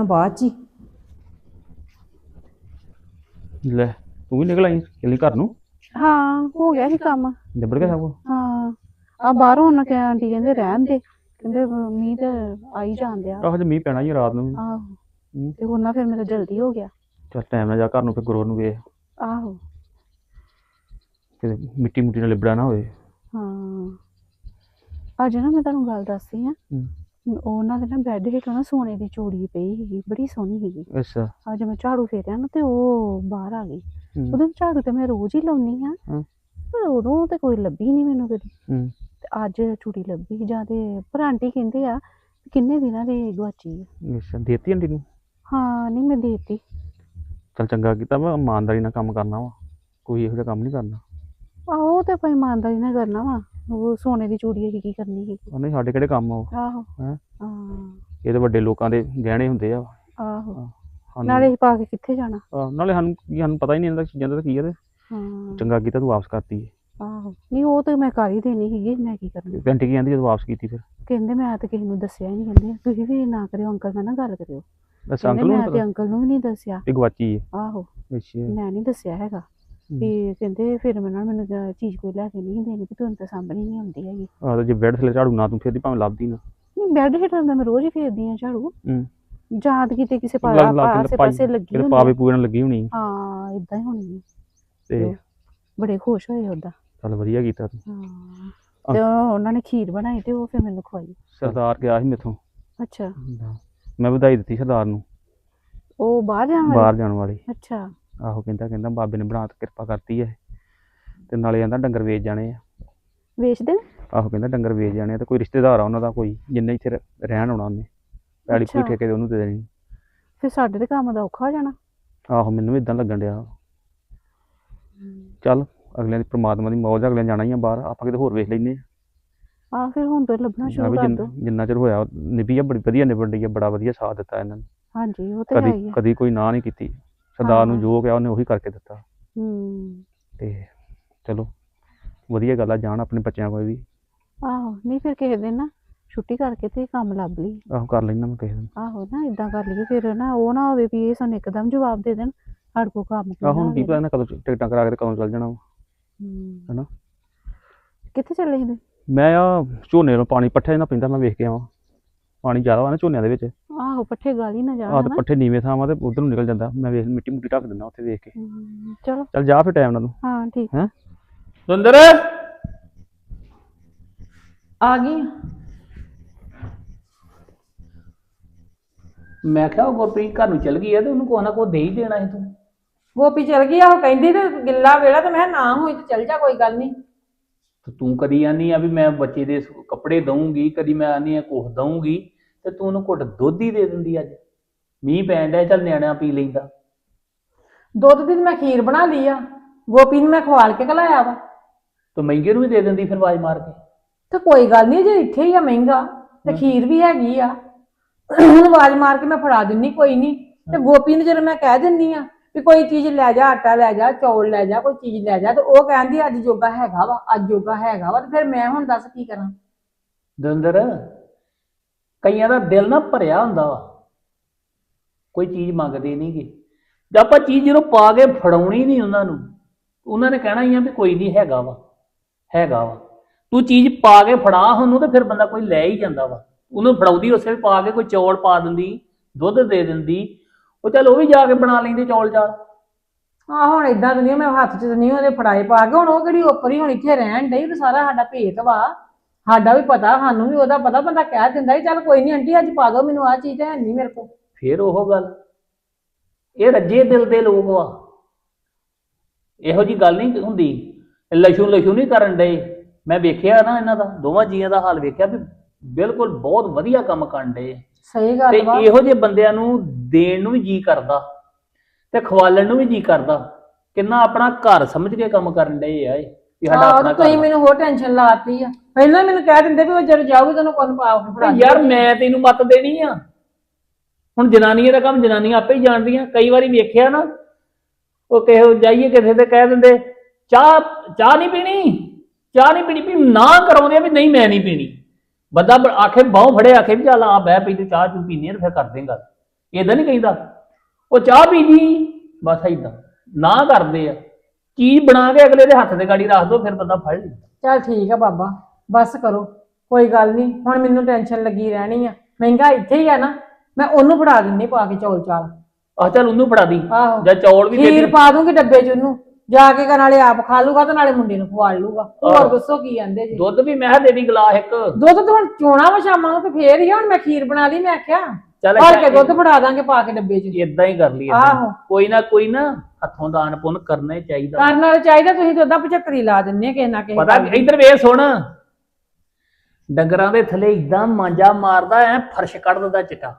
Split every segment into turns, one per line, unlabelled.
ਆ ਬਾਅਦ ਚ ਹੀ।
ਲੈ ਤੂੰ ਵੀ ਨਿਕਲ ਆਈ ਚੱਲੀ ਘਰ ਨੂੰ?
ਹਾਂ ਹੋ ਗਿਆ ਸੀ ਕੰਮ।
ਨਿਬੜ ਗਿਆ ਸਭ ਕੁਛ?
ਹਾਂ ਆ ਬਾਹਰੋਂ ਉਹਨਾਂ ਕਿ ਆਂਟੀ ਕਹਿੰਦੇ ਰਹਿਣ ਦੇ। ਕਹਿੰਦੇ ਮੀਂਹ ਤੇ ਆਈ ਜਾਂਦੇ ਆ
ਆਹੋ ਜੇ ਮੀਂਹ ਪੈਣਾ ਹੀ ਰਾਤ ਨੂੰ।
ਆਹੋ
ਹੂੰ।
ਤੇ ਉਹਨਾਂ ਫਿਰ ਮੇਰਾ ਜਲਦੀ ਹੋ ਗਿਆ।
ਚੱਲ ਟਾਈਮ ਨਾਲ ਜਾ ਘਰ ਨੂੰ ਫਿਰ ਗੁਰੂ ਨੂੰ ਵੇਖ।
ਆਹੋ।
ਕਿਤੇ ਮਿੱਟੀ ਮੁੱਟੀ ਨਾਲ ਲਿਬੜਾ ਨਾ ਹੋਵੇ।
ਹਾਂ। ਅੱਜ ਨਾ ਮੈਂ ਤੁਹਾਨੂੰ ਗੱਲ ਦੱਸਦੀ ਆ
ਹੂੰ।
ਉਹਨਾਂ ਦੇ ਨਾ ਬੈੱਡ ਹੇਠੋਂ ਨਾ ਸੋਨੇ ਦੀ ਚੂੜੀ ਪਈ ਸੀਗੀ ਬੜੀ ਸੋਹਣੀ ਸੀਗੀ।
ਅੱਛਾ।
ਅੱਜ ਮੈਂ ਝਾੜੂ ਫੇਰਿਆ ਨਾ ਤੇ ਉਹ ਬਾਹਰ ਆ ਗਈ। ਉਹਦੇ ਝਾੜੂ ਤੇ ਮੈਂ ਰੋਜ਼ ਹੀ ਲਾਉਣੀ ਆ। ਪਰ ਉਦੋਂ ਤੇ ਕੋਈ ਲੱਭੀ ਨਹੀਂ ਮੈਨੂੰ ਕਦੀ। ਤੇ ਅੱਜ ਚੂੜੀ ਲੱਭੀ ਜਾਂ ਤੇ ਪਰ ਆਂਟੀ ਕਹਿੰਦੇ ਆ ਕਿੰਨੇ ਦਿਨਾਂ ਦੀ ਗਵਾਚੀ ਆ।
ਅੱਛਾ ਦੇਤੀ ਆਂਟੀ ਨੂੰ?
ਹਾਂ ਨਹੀਂ ਮੈਂ ਦੇਤੀ।
ਚੱਲ ਚੰਗਾ ਕੀਤਾ ਵਾ ਇਮਾਨਦਾਰੀ ਨਾਲ ਕੰਮ ਕਰਨਾ ਵਾ। ਕੋਈ ਇਹੋ ਜਿਹਾ ਕੰਮ ਨਹੀਂ ਕਰਨਾ।
ਆਹੋ ਤੇ ਆਪਾਂ ਇਮਾਨਦਾਰੀ ਨਾਲ ਕਰਨਾ ਵਾ। ਉਹ ਸੋਨੇ ਦੀ ਚੂੜੀ ਅਸੀਂ ਕੀ ਕਰਨੀ ਸੀ
ਉਹਨੇ ਸਾਡੇ ਕਿਹੜੇ ਕੰਮ ਆ ਉਹ?
ਆਹੋ।
ਹੈਂ?
ਹਾਂ।
ਇਹ ਤਾਂ ਵੱਡੇ ਲੋਕਾਂ ਦੇ ਗਹਿਣੇ ਹੁੰਦੇ ਆ।
ਆਹੋ।
ਸਾਨੂੰ-
ਨਾਲੇ ਪਾ ਕੇ ਕਿੱਥੇ ਜਾਣਾ?
ਆਹ, ਨਾਲੇ ਸਾਨੂੰ ਕੀ ਸਾਨੂੰ ਪਤਾ ਹੀ ਨਹੀਂ ਇਹਨਾਂ ਚੀਜ਼ਾਂ ਦਾ ਕੀ ਆ ਤੇ।
ਹਾਂ।
ਚੰਗਾ ਕੀਤਾ ਤੂੰ ਵਾਪਸ ਕਰਤੀ
ਆਹੋ। ਨਹੀਂ ਉਹ ਤੇ ਮੈਂ ਕਰ ਹੀ ਦੇਣੀ ਸੀਗੀ ਮੈਂ ਕੀ ਕਰਨਾ?
ਤੇ ਆਂਟੀ ਕੀ ਕਹਿੰਦੀ ਜਦੋਂ ਵਾਪਸ ਕੀਤੀ ਫਿਰ?
ਕਹਿੰਦੇ ਮੈਂ ਤਾਂ ਕਿਸੇ ਨੂੰ ਦੱਸਿਆ ਹੀ ਨਹੀਂ ਕਹਿੰਦੇ ਤੁਸੀਂ ਵੀ ਨਾ ਕਰਿਓ ਅੰਕਲ ਨਾਲ ਨਾ ਗੱਲ ਕਰਿਓ।
ਬਸ
ਕਹਿੰਦੇ
ਅੰਕਲ ਨੂੰ
ਮੈਂ ਤੇ
ਪਤਾ?
ਅੰਕਲ ਨੂੰ ਵੀ ਨਹੀਂ ਦੱਸਿਆ।
ਵੀ ਗਵਾਚੀ ਹੈ
ਆਹੋ।
ਅੱਛਾ।
ਮੈਂ ਨਹੀਂ ਦੱਸਿਆ ਹੈਗਾ। ਵੀ ਕਹਿੰਦੇ ਫਿਰ ਮੈਂ ਨਾ ਮੈਨੂੰ ਜ- ਚੀਜ਼ ਕੋਈ ਲੈ ਕੇ ਨਹੀਂ ਦੇਣੀ ਕਿ ਤੁਹਾਨੂੰ ਤਾਂ ਸਾਂਭਣੀ ਨਹੀਂ ਆਉਂਦੀ ਹੈਗੀ।
ਆਹ ਤੇ ਜੇ ਬੈੱਡ ਥੱਲੇ ਝਾੜੂ ਨਾ ਤੂੰ ਫੇਰਦੀ ਭਾਵੇਂ ਲੱਭਦੀ ਨਾ।
ਨਹੀਂ ਬੈੱਡ ਹੇਠਾਂ ਤਾਂ ਮੈਂ ਰੋਜ਼ ਹੀ ਫੇਰਦੀ ਆ ਝਾੜੂ।
ਹੂੰ।
ਜਾਂ ਤਾਂ ਕਿਤੇ ਕਿਸੇ ਪਾ
ਲੱਗ- ਲੱਗ ਕੇ
ਆਸੇ
ਪਾਈ-
ਪਾਸੇ ਲੱਗੀ
ਕਿਤੇ
ਹੁੰਦੀ।
ਪਾਵੇ
ਆ।
ਪੂਰੇ ਨਾਲ ਲੱਗੀ ਹੋਣੀ।
ਹਾਂ ਇਦਾਂ ਹੀ ਹੋਣੀ। ਆ।
ਤੇ
ਬੜੇ ਖੁਸ਼ ਹੋਏ ਉਹਦਾ।
ਚੱਲ ਵਧੀਆ ਕੀਤਾ ਤੂੰ।
ਹਾਂ। ਤੇ ਉਹ- ਉਹਨਾਂ ਨੇ ਖੀਰ ਬਣਾਈ ਤੇ ਉਹ ਫਿਰ ਮੈਨੂੰ ਖਵਾਈ।
ਸਰਦਾਰ ਗਿਆ ਸੀ ਮੇਥੋਂ।
ਅੱਛਾ।
ਮੈਂ ਵਧਾਈ ਦਿੱਤੀ ਸਰਦਾਰ ਨੂੰ।
ਉਹ ਬਾਹਰ ਜਾਣ ਵਾਲੀ?
ਬਾਹਰ ਜਾਣ ਵਾਲੀ।
ਅੱਛਾ।
ਆਹੋ ਕਹਿੰਦਾ ਕਹਿੰਦਾ ਬਾਬੇ ਨੇ ਬਣਾ ਕੇ ਕਿਰਪਾ ਕਰਤੀ ਹੈ ਤੇ ਨਾਲੇ ਕਹਿੰਦਾ ਡੰਗਰ ਵੇਚ ਜਾਣੇ ਆ।
ਵੇਚਦੇ ਨੇ?
ਆਹੋ ਕਹਿੰਦਾ ਡੰਗਰ ਵੇਚ ਜਾਣੇ ਆ ਤੇ ਕੋਈ ਰਿਸ਼ਤੇਦਾਰ ਆ ਉਹਨਾਂ ਦਾ ਕੋਈ ਜਿੰਨੇ ਇੱਥੇ ਰ- ਰਹਿਣ ਆਉਣਾ ਉਹਨੇ। ਪੈੜੀ
ਅੱਛਾ।
ਠੇਕੇ ਤੇ ਉਹਨੂੰ ਦੇ ਦੇਣੀ।
ਫਿਰ ਸਾਡੇ ਤੇ ਕੰਮ ਦਾ ਔਖਾ ਹੋ ਜਾਣਾ।
ਆਹੋ ਮੈਨੂੰ ਵੀ ਇਦਾਂ ਲੱਗਣ ਡਿਆ। ਚੱਲ ਅਗਲਿਆਂ ਦੀ ਪ੍ਰਮਾਤਮਾ ਦੀ ਮੌਜ ਆ, ਅਗਲਿਆਂ ਜਾਣਾ ਹੀ ਆ ਬਾਹਰ ਆਪਾਂ ਕਿਤੇ ਹੋਰ ਵੇਖ ਲੈਨੇ ਆ।
ਆ ਫਿਰ ਹੁਣ ਤੋਂ ਲੱਭਣਾ ਸ਼ੁਰੂ ਕਰ
ਜਿੰਨ-
ਦੋ।
ਜਿੰਨਾ ਚਿਰ ਹੋਇਆ ਨਿਭੀ ਆ ਬੜੀ ਵਧੀਆ ਨਿਬੜ ਰਹੀ ਆ ਬੜਾ ਵਧੀਆ ਸਾਥ ਦਿੱਤਾ ਇਹਨਾਂ ਨੇ।
ਹਾਂਜੀ ਉਹ ਤੇ ਹੈ ਹੀ
ਕਦੀ
ਆ।
ਕਦੀ ਕੋਈ ਨਾ ਨਹੀਂ ਕੀਤੀ। ਸਰਦਾਰ ਨੂੰ। ਜੋ ਕਿਹਾ ਉਹਨੇ ਉਹੀ ਕਰਕੇ ਦਿੱਤਾ
ਹੂੰ
ਤੇ ਚਲੋ ਵਧੀਆ ਗੱਲ ਆ ਜਾਣ ਆਪਣੇ ਬੱਚਿਆਂ ਕੋਲ ਵੀ
ਆਹੋ ਨਹੀਂ ਫਿਰ ਕਿਸੇ ਦਿਨ ਨਾ ਛੁੱਟੀ ਕਰਕੇ ਤੇ ਕੰਮ ਲੱਭ ਲਈ
ਆਹੋ ਕਰ ਲੈਣਾ ਮੈਂ ਕਿਸੇ ਦਿਨ
ਆਹੋ ਨਾ ਇਦਾਂ ਕਰ ਲਈਏ ਫਿਰ ਨਾ ਉਹ ਨਾ ਹੋਵੇ ਵੀ ਇਹ ਸਾਨੂੰ ਇੱਕਦਮ ਜਵਾਬ ਦੇ ਦੇਣ ਸਾਡੇ ਕੋਲ ਕੰਮ
ਆਹੋ
ਨਾ
ਹੁਣ ਕੀ। ਪਤਾ ਇਹਨਾਂ ਕਦੋਂ ਟਿਕਟਾਂ ਕਰਾ ਕੇ ਤੇ ਕਦੋਂ ਚੱਲ ਜਾਣਾ ਵਾ।
ਹੂੰ।
ਹਨਾ?
ਕਿੱਥੇ ਚੱਲੇ ਸੀ ਤੁਸੀਂ?
ਮੈਂ ਆ ਝੋਨੇ ਨੂੰ ਪਾਣੀ ਪੱਠੇ ਨਾ ਪੈਂਦਾ ਮੈਂ ਵੇਖ ਕੇ ਆਵਾਂ ਪਾਣੀ ਜ਼ਿਆਦਾ ਵਾ ਨਾ ਝੋਨਿਆਂ ਦੇ ਵਿੱਚ।
ਆਹੋ ਪੱਠੇ ਗਾਲੀ ਨਾ
ਆਹ
ਜਾਣ
ਤੇ
ਨਾ
ਪੱਠੇ ਨੀਵੇਂ ਥਾਵਾਂ ਤੇ ਉਧਰ ਨੂੰ ਨਿਕਲ ਜਾਂਦਾ। ਮੈਂ ਵੇਖ ਮਿੱਟੀ ਮੁੱਟੀ ਢੱਕ ਦਿੰਦਾ ਉੱਥੇ ਵੇਖ ਕੇ।
ਚਲੋ।
ਚੱਲ ਜਾ ਫਿਰ ਟਾਈਮ ਨਾਲ ਤੂੰ।
ਹਾਂ ਠੀਕ।
ਹੈ? ਸੁੰਦਰ।
ਆ ਗਈ। ਮੈਂ ਕਿਹਾ ਉਹ ਗੁਰਪ੍ਰੀਤ ਘਰ ਨੂੰ ਚਲ ਗਈ ਆ ਤੇ ਉਹਨੂੰ ਕੋਈ ਨਾ ਕੋਈ ਦੇ ਹੀ ਦੇਣਾ ਸੀ ਤੂੰ।
ਗੋਪੀ ਚਲ ਗਈ ਆ ਉਹ ਕਹਿੰਦੀ ਤੇ ਗਿੱਲਾ ਵੇਲਾ ਤੇ ਮੈਂ ਕਿਹਾ ਨਾ ਹੋਈ ਤੇ ਚਲ ਜਾ ਕੋਈ ਗੱਲ ਨਹੀਂ।
ਤੇ ਤੂੰ ਕਦੀ ਆਨੀ ਆ ਵੀ ਮੈਂ ਬੱਚੇ ਦੇ ਸ- ਕੱਪੜੇ ਦਊਂਗੀ ਕਦੀ ਮੈਂ ਆਨੀ ਆ ਕੁਛ ਦਊਂਗੀ। ਤੇ ਤੂੰ ਉਹਨੂੰ ਘੁੱਟ ਦੁੱਧ ਹੀ ਦੇ ਦਿੰਦੀ ਅੱਜ। ਮੀਂਹ ਪੈਣ ਡਿਆ ਚੱਲ ਨਿਆਣਿਆਂ ਪੀ ਲੈਂਦਾ।
ਦੁੱਧ ਦੀ ਤੇ ਮੈਂ ਖੀਰ ਬਣਾ ਲਈ ਆ ਗੋਪੀ ਨੂੰ ਮੈਂ ਖਵਾਲ ਕੇ ਘਲਾਇਆ ਵਾ।
ਤੇ ਮਹਿੰਗੇ ਨੂੰ ਵੀ ਦੇ ਦਿੰਦੀ ਫਿਰ ਆਵਾਜ਼ ਮਾਰ ਕੇ।
ਤੇ ਕੋਈ ਗੱਲ ਨਹੀਂ ਜੇ ਇੱਥੇ ਹੀ ਆ ਮਹਿੰਗਾ ਤੇ ਖੀਰ ਵੀ ਹੈਗੀ ਆ। ਹੁਣ ਆਵਾਜ਼ ਮਾਰ ਕੇ ਮੈਂ ਫੜਾ ਦਿੰਨੀ ਕੋਈ ਨਹੀਂ ਤੇ ਗੋਪੀ ਨੂੰ ਜਦੋਂ ਮੈਂ ਕਹਿ ਦਿੰਨੀ ਆ ਵੀ ਕੋਈ ਚੀਜ਼ ਲੈ ਜਾ ਆਟਾ ਲੈ ਜਾ ਚੌਲ ਲੈ ਜਾ ਕੋਈ ਚੀਜ਼ ਲੈ ਜਾ ਤੇ ਉਹ ਕਹਿੰਦੀ ਅੱਜ ਜੋਗਾ ਹੈਗਾ ਵਾ ਅੱਜ ਜੋਗਾ ਹੈਗਾ ਵਾ ਤੇ ਫਿਰ ਮੈਂ ਹੁਣ ਦੱਸ ਕੀ ਕਰਾਂ?
ਦੰਦਰ ਕਈਆਂ ਦਾ ਦਿਲ ਨਾ ਭਰਿਆ ਹੁੰਦਾ ਵਾ। ਕੋਈ ਚੀਜ਼ ਮੰਗਦੇ ਨਹੀਂਗੇ ਜੇ ਆਪਾਂ ਚੀਜ਼ ਜਦੋਂ ਪਾ ਕੇ ਫੜਾਉਣੀ ਨਹੀਂ ਉਹਨਾਂ ਨੂੰ, ਉਹਨਾਂ ਨੇ ਕਹਿਣਾ ਹੀ ਆ ਵੀ ਕੋਈ ਨਹੀਂ ਹੈਗਾ ਵਾ ਹੈਗਾ ਵਾ। ਤੂੰ ਚੀਜ਼ ਪਾ ਕੇ ਫੜਾ ਉਹਨੂੰ ਤੇ ਫਿਰ ਬੰਦਾ ਕੋਈ ਲੈ ਹੀ ਜਾਂਦਾ ਵਾ। ਉਹਨੂੰ ਫੜਾਉਂਦੀ, ਉਸੇ ਵੇਲੇ ਪਾ ਕੇ ਕੋਈ ਚੌਲ ਪਾ ਦਿੰਦੀ, ਦੁੱਧ ਦੇ ਦਿੰਦੀ, ਉਹ ਚੱਲ ਉਹ ਵੀ ਜਾ ਕੇ ਬਣਾ ਲੈਂਦੇ ਚੌਲ ਚਾਲ।
ਆ ਹੁਣ ਇਦਾਂ ਤਾਂ ਨਹੀਂ, ਮੈਂ ਹੱਥ 'ਚ ਤਾਂ ਨਹੀਂ ਉਹਦੇ ਫੜਾਏ ਪਾ ਕੇ, ਹੁਣ ਉਹ ਕਿਹੜੀ ਉੱਪਰ ਹੀ ਹੁਣ, ਇੱਥੇ ਰਹਿਣ ਡਈ ਤੇ ਸਾਰਾ ਸਾਡਾ ਭੇਤ ਵਾ। ਸਾਡਾ ਵੀ ਪਤਾ ਸਾਨੂੰ ਵੀ ਉਹਦਾ ਪਤਾ ਬੰਦਾ ਕਹਿ ਦਿੰਦਾ ਸੀ ਚੱਲ ਕੋਈ ਨਹੀਂ ਆਂਟੀ ਅੱਜ ਪਾ ਦਿਓ ਮੈਨੂੰ ਆ ਚੀਜ਼ ਤੇ ਹੈ ਨਹੀਂ ਮੇਰੇ ਕੋਲ।
ਫੇਰ ਉਹ ਗੱਲ। ਇਹ ਰੱਜੇ ਦਿਲ ਦੇ ਲੋਕ ਵਾ ਇਹੋ ਜੀ ਗੱਲ ਨਹੀਂ ਹੁੰਦੀ। ਲਸ਼ੂ ਲਸ਼ੂ ਨਹੀਂ ਕਰਨ ਡਏ। ਮੈਂ ਵੇਖਿਆ ਨਾ ਇਹਨਾਂ ਦਾ ਦੋਵਾਂ ਜੀਆਂ ਦਾ ਹਾਲ ਵੇਖਿਆ ਵੀ ਬਿਲਕੁਲ ਬਹੁਤ ਵਧੀਆ ਕੰਮ ਕਰਨ ਡਏ
ਸਹੀ
ਤੇ
ਗੱਲ ਵਾ।
ਇਹੋ ਜਿਹੇ ਬੰਦਿਆਂ ਨੂੰ ਦੇਣ ਨੂੰ ਵੀ ਜੀ ਕਰਦਾ। ਤੇ ਖਵਾਲਣ ਨੂੰ ਵੀ ਜੀ ਕਰਦਾ। ਕਿੰਨਾ ਆਪਣਾ ਘਰ ਸਮਝ ਕੇ ਕੰਮ ਕਰਨ ਡਏ ਆ ਇਹ ਵੀ ਸਾਡਾ ਆਪਣਾ
ਤੁਸੀਂ
ਘਰ
ਮੈਨੂੰ ਹੋਰ ਟੈਨਸ਼ਨ ਲਾਤੀ ਆ। ਪਹਿਲਾਂ ਮੈਨੂੰ ਕਹਿ ਦਿੰਦੇ ਵੀ ਉਹ ਜਦ ਜਾਊਗੀ ਤੈਨੂੰ ਕੁਝ ਪਾ ਕੇ ਫੜਾ
ਯਾਰ ਮੈਂ ਤੈਨੂੰ ਮੱਤ ਦੇਣੀ ਆ। ਹੁਣ ਜਨਾਨੀਆਂ ਦਾ ਕੰਮ ਜਨਾਨੀਆਂ ਆਪੇ ਹੀ ਜਾਣਦੀਆਂ। ਕਈ ਵਾਰੀ ਵੇਖਿਆ ਨਾ ਉਹ ਕਿਹੋ ਜਾਈਏ ਕਿਸੇ ਤੇ ਕਹਿ ਦਿੰਦੇ ਚਾਹ ਚਾਹ ਨਹੀਂ ਪੀਣੀ ਚਾਹ ਨਹੀਂ ਪੀਣੀ ਵੀ ਨਾ ਕਰਾਉਂਦੇ ਆ ਵੀ ਨਹੀਂ ਮੈਂ ਨਹੀਂ ਪੀਣੀ। ਬੰਦਾ ਬ- ਆਖੇ ਬਾਹੋਂ ਫੜੇ ਆਖੇ ਵੀ ਚੱਲ ਆ ਬਹਿ ਪਈ ਤੂੰ ਚਾਹ ਚੂ ਪੀਣੀ ਆ ਤੇ ਫਿਰ ਕਰਦੇ ਗੱਲ ਇਦਾਂ ਨਹੀਂ ਕਹਿੰਦਾ ਉਹ ਚਾਹ ਪੀ ਜੀ ਬਸ ਏਦਾਂ। ਨਾ ਕਰਦੇ ਆ। ਚੀਜ਼ ਬਣਾ ਕੇ ਅਗਲੇ ਦੇ ਹੱਥ ਦੇ ਗਾੜੀ ਰੱਖ ਦੋ ਫਿਰ ਬੰਦਾ ਫੜ ਲਈ
ਚੱਲ ਠੀਕ ਆ ਬਾਬਾ। ਬਸ ਕਰੋ ਕੋਈ ਗੱਲ ਨਹੀਂ ਹੁਣ ਮੈਨੂੰ ਟੈਨਸ਼ਨ ਲੱਗੀ ਰਹਿਣੀ ਆ। ਮਹਿੰਗਾ ਇੱਥੇ ਹੀ ਆ ਨਾ ਮੈਂ ਉਹਨੂੰ ਫੜਾ ਦਿੰਨੀ ਪਾ ਕੇ ਚੌਲ ਚਾਲ।
ਆ ਚੱਲ ਉਹਨੂੰ ਫੜਾ ਦੀ
ਆਹੋ।
ਜਾਂ ਚੌਲ ਵੀ ਦੇ
ਖੀਰ
ਦੀ।
ਪਾ ਦੂੰਗੀ ਡੱਬੇ 'ਚ ਉਹਨੂੰ ਜਾ ਕੇ ਨਾਲੇ ਆਪ ਖਾ ਲੂਗਾ ਤੇ ਨਾਲੇ ਮੁੰਡੇ ਨੂੰ ਖਵਾ ਲੂਗਾ। ਹੋਰ
ਆਹੋ।
ਦੱਸੋ ਕੀ ਕਹਿੰਦੇ ਜੀ?
ਦੁੱਧ ਵੀ ਮੈਂ ਕਿਹਾ ਦੇ ਦੀ ਗਲਾਸ ਇੱਕ।
ਦੁੱਧ ਤਾਂ ਹੁਣ ਚੋਣਾ ਵਾ ਸ਼ਾਮਾਂ ਨੂੰ ਤੇ ਫੇਰ ਹੀ ਆ, ਹੁਣ ਮੈਂ ਖੀਰ ਬਣਾ ਲਈ ਮੈਂ ਆਖਿਆ।
ਚੱਲ
ਭਰ ਕੇ ਦੁੱਧ ਫੜਾ ਦਾਂਗੇ ਪਾ ਕੇ ਡੱਬੇ 'ਚ।
ਇਦਾਂ ਹੀ ਕਰ ਲਈ।
ਆਹੋ।
ਕੋਈ ਨਾ ਕੋਈ ਨਾ ਹੱਥੋਂ ਦਾਨ ਪੁੰਨ ਕਰਨਾ ਹੀ ਚਾਹੀਦਾ।
ਕਰਨ ਚਾਹੀਦਾ ਤੁਸੀਂ ਤਾਂ ਉਹਦਾ 75 ਲਾ ਦਿੰਨੇ ਆ ਕਿਸੇ ਨਾ ਕਿਸੇ
ਪਤਾ। ਇੱਧਰ ਵੇਖ ਸੁਣ ਡੰਗਰਾਂ ਦੇ ਥੱਲੇ ਇਦਾਂ ਮਾਂਜਾ ਮਾਰਦਾ ਐ ਫਰਸ਼ ਕੱਢ ਦਿੰਦਾ ਚਿੱਟਾ।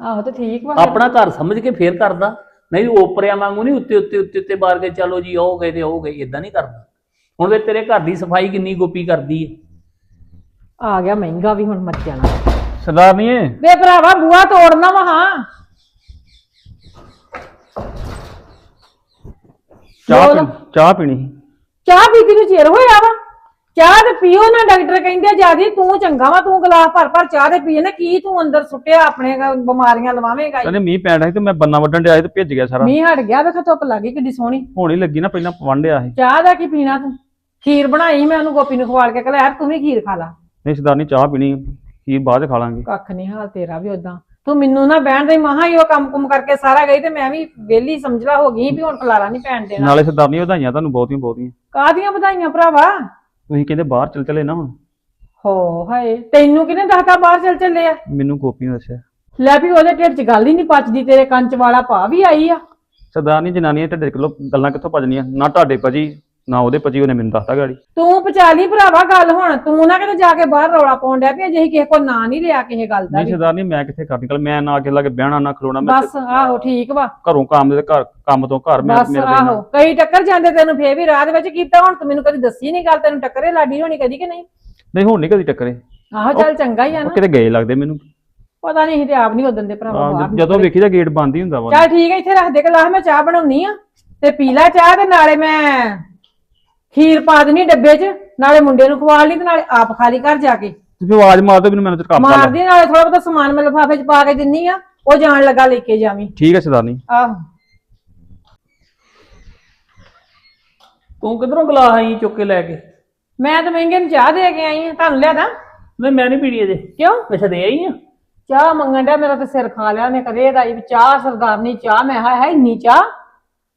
ਆਹੋ ਤੇ ਠੀਕ ਵਾ
ਆਪਣਾ ਘਰ ਸਮਝ ਕੇ ਫੇਰ ਕਰਦਾ। ਨਹੀਂ ਓਪਰਿਆਂ ਵਾਂਗੂ ਨਹੀਂ ਉੱਤੇ ਉੱਤੇ ਉੱਤੇ ਉੱਤੇ ਮਾਰ ਕੇ ਚਲੋ ਜੀ ਉਹ ਗਏ ਤੇ ਉਹ ਗਏ ਇਦਾਂ ਨਹੀਂ ਕਰਦਾ। ਹੁਣ ਵੇ ਤੇਰੇ ਘਰ ਦੀ ਸਫ਼ਾਈ ਕਿੰਨੀ ਗੋਪੀ ਕਰਦੀ ਹੈ
ਆ ਗਿਆ ਮਹਿੰਗਾ ਵੀ ਹੁਣ ਮਰ ਜਾਣਾ।
ਸਰਦਾਰਨੀਏ
ਵੇ ਭਰਾਵਾ ਬੂਆ ਤੋੜਨਾ ਵਾ ਹਾਂ।
ਚਾਹ ਚਾਹ ਪੀਣੀ।
ਚਾਹ ਪੀਤੀ ਨੂੰ ਚਿਰ ਹੋਇਆ ਵਾ। ਚਾਹ ਤੇ ਪੀਓ ਨਾ ਡਾਕਟਰ ਕਹਿੰਦੇ ਜਿਆਦੀ ਤੂੰ ਚੰਗਾ ਵਾ ਤੂੰ ਗਲਾਸ ਭਰ ਭਰ ਚਾਹ ਦੇ ਪੀਏ ਨਾ ਕੀ ਤੂੰ ਅੰਦਰ ਸੁੱਟਿਆ ਆਪਣੇ ਗ- ਬਿਮਾਰੀਆਂ ਲਵਾਵੇਂਗਾ
ਕਹਿੰਦੇ ਮੀਂਹ ਪੈਣ ਡਿਆ ਸੀ ਤੇ ਮੈਂ ਬੰਨਾ ਵੱਢਣ ਡਿਆ ਸੀ ਤੇ ਭਿੱਜ ਗਿਆ ਸਾਰਾ।
ਮੀਂਹ ਹਟ ਗਿਆ ਵੇਖ ਧੁੱਪ ਲੱਗੀ ਕਿੱਡੀ ਸੋਹਣੀ।
ਹੁਣ ਲੱਗੀ ਨਾ ਪਹਿਲਾਂ ਵੰਡਿਆ ਸੀ।
ਚਾਹ ਦਾ ਕੀ ਪੀਣਾ ਤੂੰ? ਖੀਰ ਬਣਾਈ ਮੈਂ ਉਹਨੂੰ ਗੋਪੀ ਨੂੰ ਖਵਾਲ ਕੇ ਕਹਿੰਦਾ ਯਾਰ ਤੂੰ ਵੀ ਖੀਰ ਖਾ ਲਾ।
ਨਹੀਂ ਸਰਦਾਰਨੀ ਚਾਹ ਪੀਣੀ ਕੀ ਬਾਅਦ ਚ ਖਾ ਲਾਂਗੇ।
ਕੱਖ ਨਹੀਂ ਹਾਲ ਤੇਰਾ ਵੀ ਉਦਾਂ ਤੂੰ ਮੈਨੂੰ ਨਾ ਬਹਿਣ ਦੇ ਮਹਾ ਹੀ ਉਹ ਕੰਮ ਕੁਮ ਕਰਕੇ ਸਾਰਾ ਗਈ ਤੇ ਮੈਂ ਵੀ ਵਿਹਲੀ ਸਮਝਲਾ ਹੋ ਗਈ ਵੀ ਹੁਣ ਖਲਾਰਾ ਨਹੀਂ ਪੈਣ ਦੇਣਾ।
ਨਾਲੇ ਸਰਦਾਰਨੀ ਵਧਾਈਆਂ ਤੁਹਾਨੂੰ ਬਹੁਤੀਆਂ ਬਹੁਤੀਆਂ
ਕਾਹਦੀਆਂ ਵਧਾਈਆਂ ਭਰਾਵਾ?
ਤੁਸੀਂ ਕਹਿੰਦੇ ਬਾਹਰ ਚੱਲ ਚਲੇ ਨਾ ਹੁਣ।
ਹੋ ਹਾਏ ਤੈਨੂੰ ਕਿਹਨੇ ਦੱਸਤਾ ਬਾਹਰ ਚੱਲ ਚੱਲੇ ਆ?
ਮੈਨੂੰ ਗੋਪੀ ਨੇ ਦੱਸਿਆ।
ਲੈ ਵੀ ਉਹਦੇ ਢਿੱਡ 'ਚ ਗੱਲ ਹੀ ਨਹੀਂ ਪਚਦੀ ਤੇਰੇ ਕੰਚ ਵਾਲਾ ਭਾ ਵੀ ਆਈ ਆ।
ਸਰਦਾਰਨੀ ਜਨਾਨੀਆਂ ਢੱਡੇ ਕਿਲੋ ਗੱਲਾਂ ਕਿੱਥੋਂ ਭਜਣੀਆਂ? ਨਾ ਤੁਹਾਡੇ ਭਜੀ ਨਾ ਉਹਦੇ ਭਜੀ ਉਹਨੇ ਮੈਨੂੰ ਦੱਸਤਾ ਗਾੜੀ।
ਤੂੰ ਪਚਾ ਲਈ ਭਰਾਵਾ ਗੱਲ ਹੁਣ ਤੂੰ ਨਾ ਕਿਤੇ ਜਾ ਕੇ ਬਾਹਰ ਰੌਲਾ ਪਾਉਣ ਡਿਆ ਪਿਆ ਜੇ ਅਸੀਂ ਕਿਸੇ ਕੋਲ ਨਾਂ ਨਹੀਂ ਲਿਆ ਕਿਸੇ ਗੱਲ ਦਾ
ਨਹੀਂ
ਵੀ।
ਸਰਦਾਰਨੀ ਮੈਂ ਕਿੱਥੇ ਕਰਨੀ? ਗੱਲ ਮੈਂ ਨਾ ਕੇ ਲੱਗੇ ਬਹਿਣਾ ਨਾ ਖਲੋਣਾ ਮੈਂ
ਬਸ ਆਹੋ ਠੀਕ ਵਾ।
ਘਰੋਂ ਕੰਮ ਦੇ ਘਰ ਕੰਮ ਤੋਂ ਘਰ ਮੈਂ
ਬਸ
ਮੇਰੇ
ਆਹੋ ਕਈ ਟੱਕਰ ਜਾਂਦੇ ਤੈਨੂੰ ਫੇਰ ਵੀ ਰਾਹ ਦੇ ਵਿੱਚ ਕੀਤਾ ਹੁਣ ਤੂੰ ਮੈਨੂੰ ਕਦੀ ਦੱਸੀ ਨਹੀਂ ਗੱਲ ਤੈਨੂੰ ਟੱਕਰੇ ਲਾਡੀ ਹੋਣੀ ਕਦੀ ਕਿ ਨਹੀਂ?
ਨਹੀਂ ਹੁਣ ਨਹੀਂ ਕਦੀ ਟੱਕਰੇ।
ਆਹੋ ਚੱਲ ਚੰਗਾ ਹੀ ਆ
ਉਹ
ਨਾ
ਕਿਤੇ ਗਏ ਲੱਗਦੇ ਮੈਨੂੰ।
ਪਤਾ ਨਹੀਂ ਸੀ ਤੇ ਆਪ ਨਹੀਂ ਉਦੋਂ ਦੇ ਭਰਾਵਾ
ਆਹ,
ਬਾਹਰ
ਜਦੋਂ ਵੇਖੀ ਤਾਂ ਗੇਟ ਬੰਦ ਹੀ ਹੁੰਦਾ ਵਾ।
ਚੱਲ ਠੀਕ ਹੈ ਇੱਥੇ ਰੱਖ ਦੇ ਗਲਾਸ ਮੈਂ ਚਾਹ ਬਣਾਉਣੀ ਆ। ਤੇ ਪੀ ਲੈ ਚਾਹ ਤੇ ਨਾਲੇ ਮੈਂ ਖੀਰ ਪਾ ਦੇਣੀ ਡੱਬੇ 'ਚ ਨਾਲੇ ਮੁੰਡੇ ਨੂੰ ਖਵਾ ਲਈ ਤੇ ਨਾਲੇ ਆਪ ਖਾ ਲਈ ਘਰ ਜਾ ਕੇ।
ਤੁਸੀਂ ਆਵਾਜ਼ ਮਾਰ ਦਿਓ ਮੈਨੂੰ ਮੈਨੂੰ ਤੇ ਕੰਮ ਕਰ ਲਾ
ਮਾਰਦੀ ਨਾਲੇ ਥੋੜਾ ਬਹੁਤਾ ਸਮਾਨ ਮੈਂ ਲਿਫਾਫੇ 'ਚ ਪਾ ਕੇ ਦਿੰਨੀ ਆ ਉਹ ਜਾਣ ਲੱਗਾ ਲੈ ਕੇ ਜਾਵੀਂ।
ਠੀਕ ਹੈ ਸਰਦਾਰਨੀ
ਆਹੋ।
ਤੂੰ ਕਿਧਰੋਂ ਗਲਾਸ ਆਈ ਚੁੱਕ ਕੇ ਲੈ ਕੇ?
ਮੈਂ ਤਾਂ ਮਹਿੰਗੇ ਨੂੰ ਚਾਹ ਦੇ ਕੇ ਆਈ ਆ ਤੁਹਾਨੂੰ ਲਿਆਦਾ?
ਨਹੀਂ ਮੈਂ ਨਹੀਂ ਪੀਣੀ ਅਜੇ
ਕਿਉਂ?
ਅੱਛਾ ਦੇ ਆਈ ਆ।
ਚਾਹ ਮੰਗਣ ਡਿਆ ਮੇਰਾ ਤੇ ਸਿਰ ਖਾ ਲਿਆ ਉਹਨੇ ਕਦੇ ਦਾ ਵੀ ਚਾਹ ਸਰਦਾਰਨੀ ਚਾਹ ਮੈਂ ਹੈ ਹੈ ਇੰਨੀ ਚਾਹ?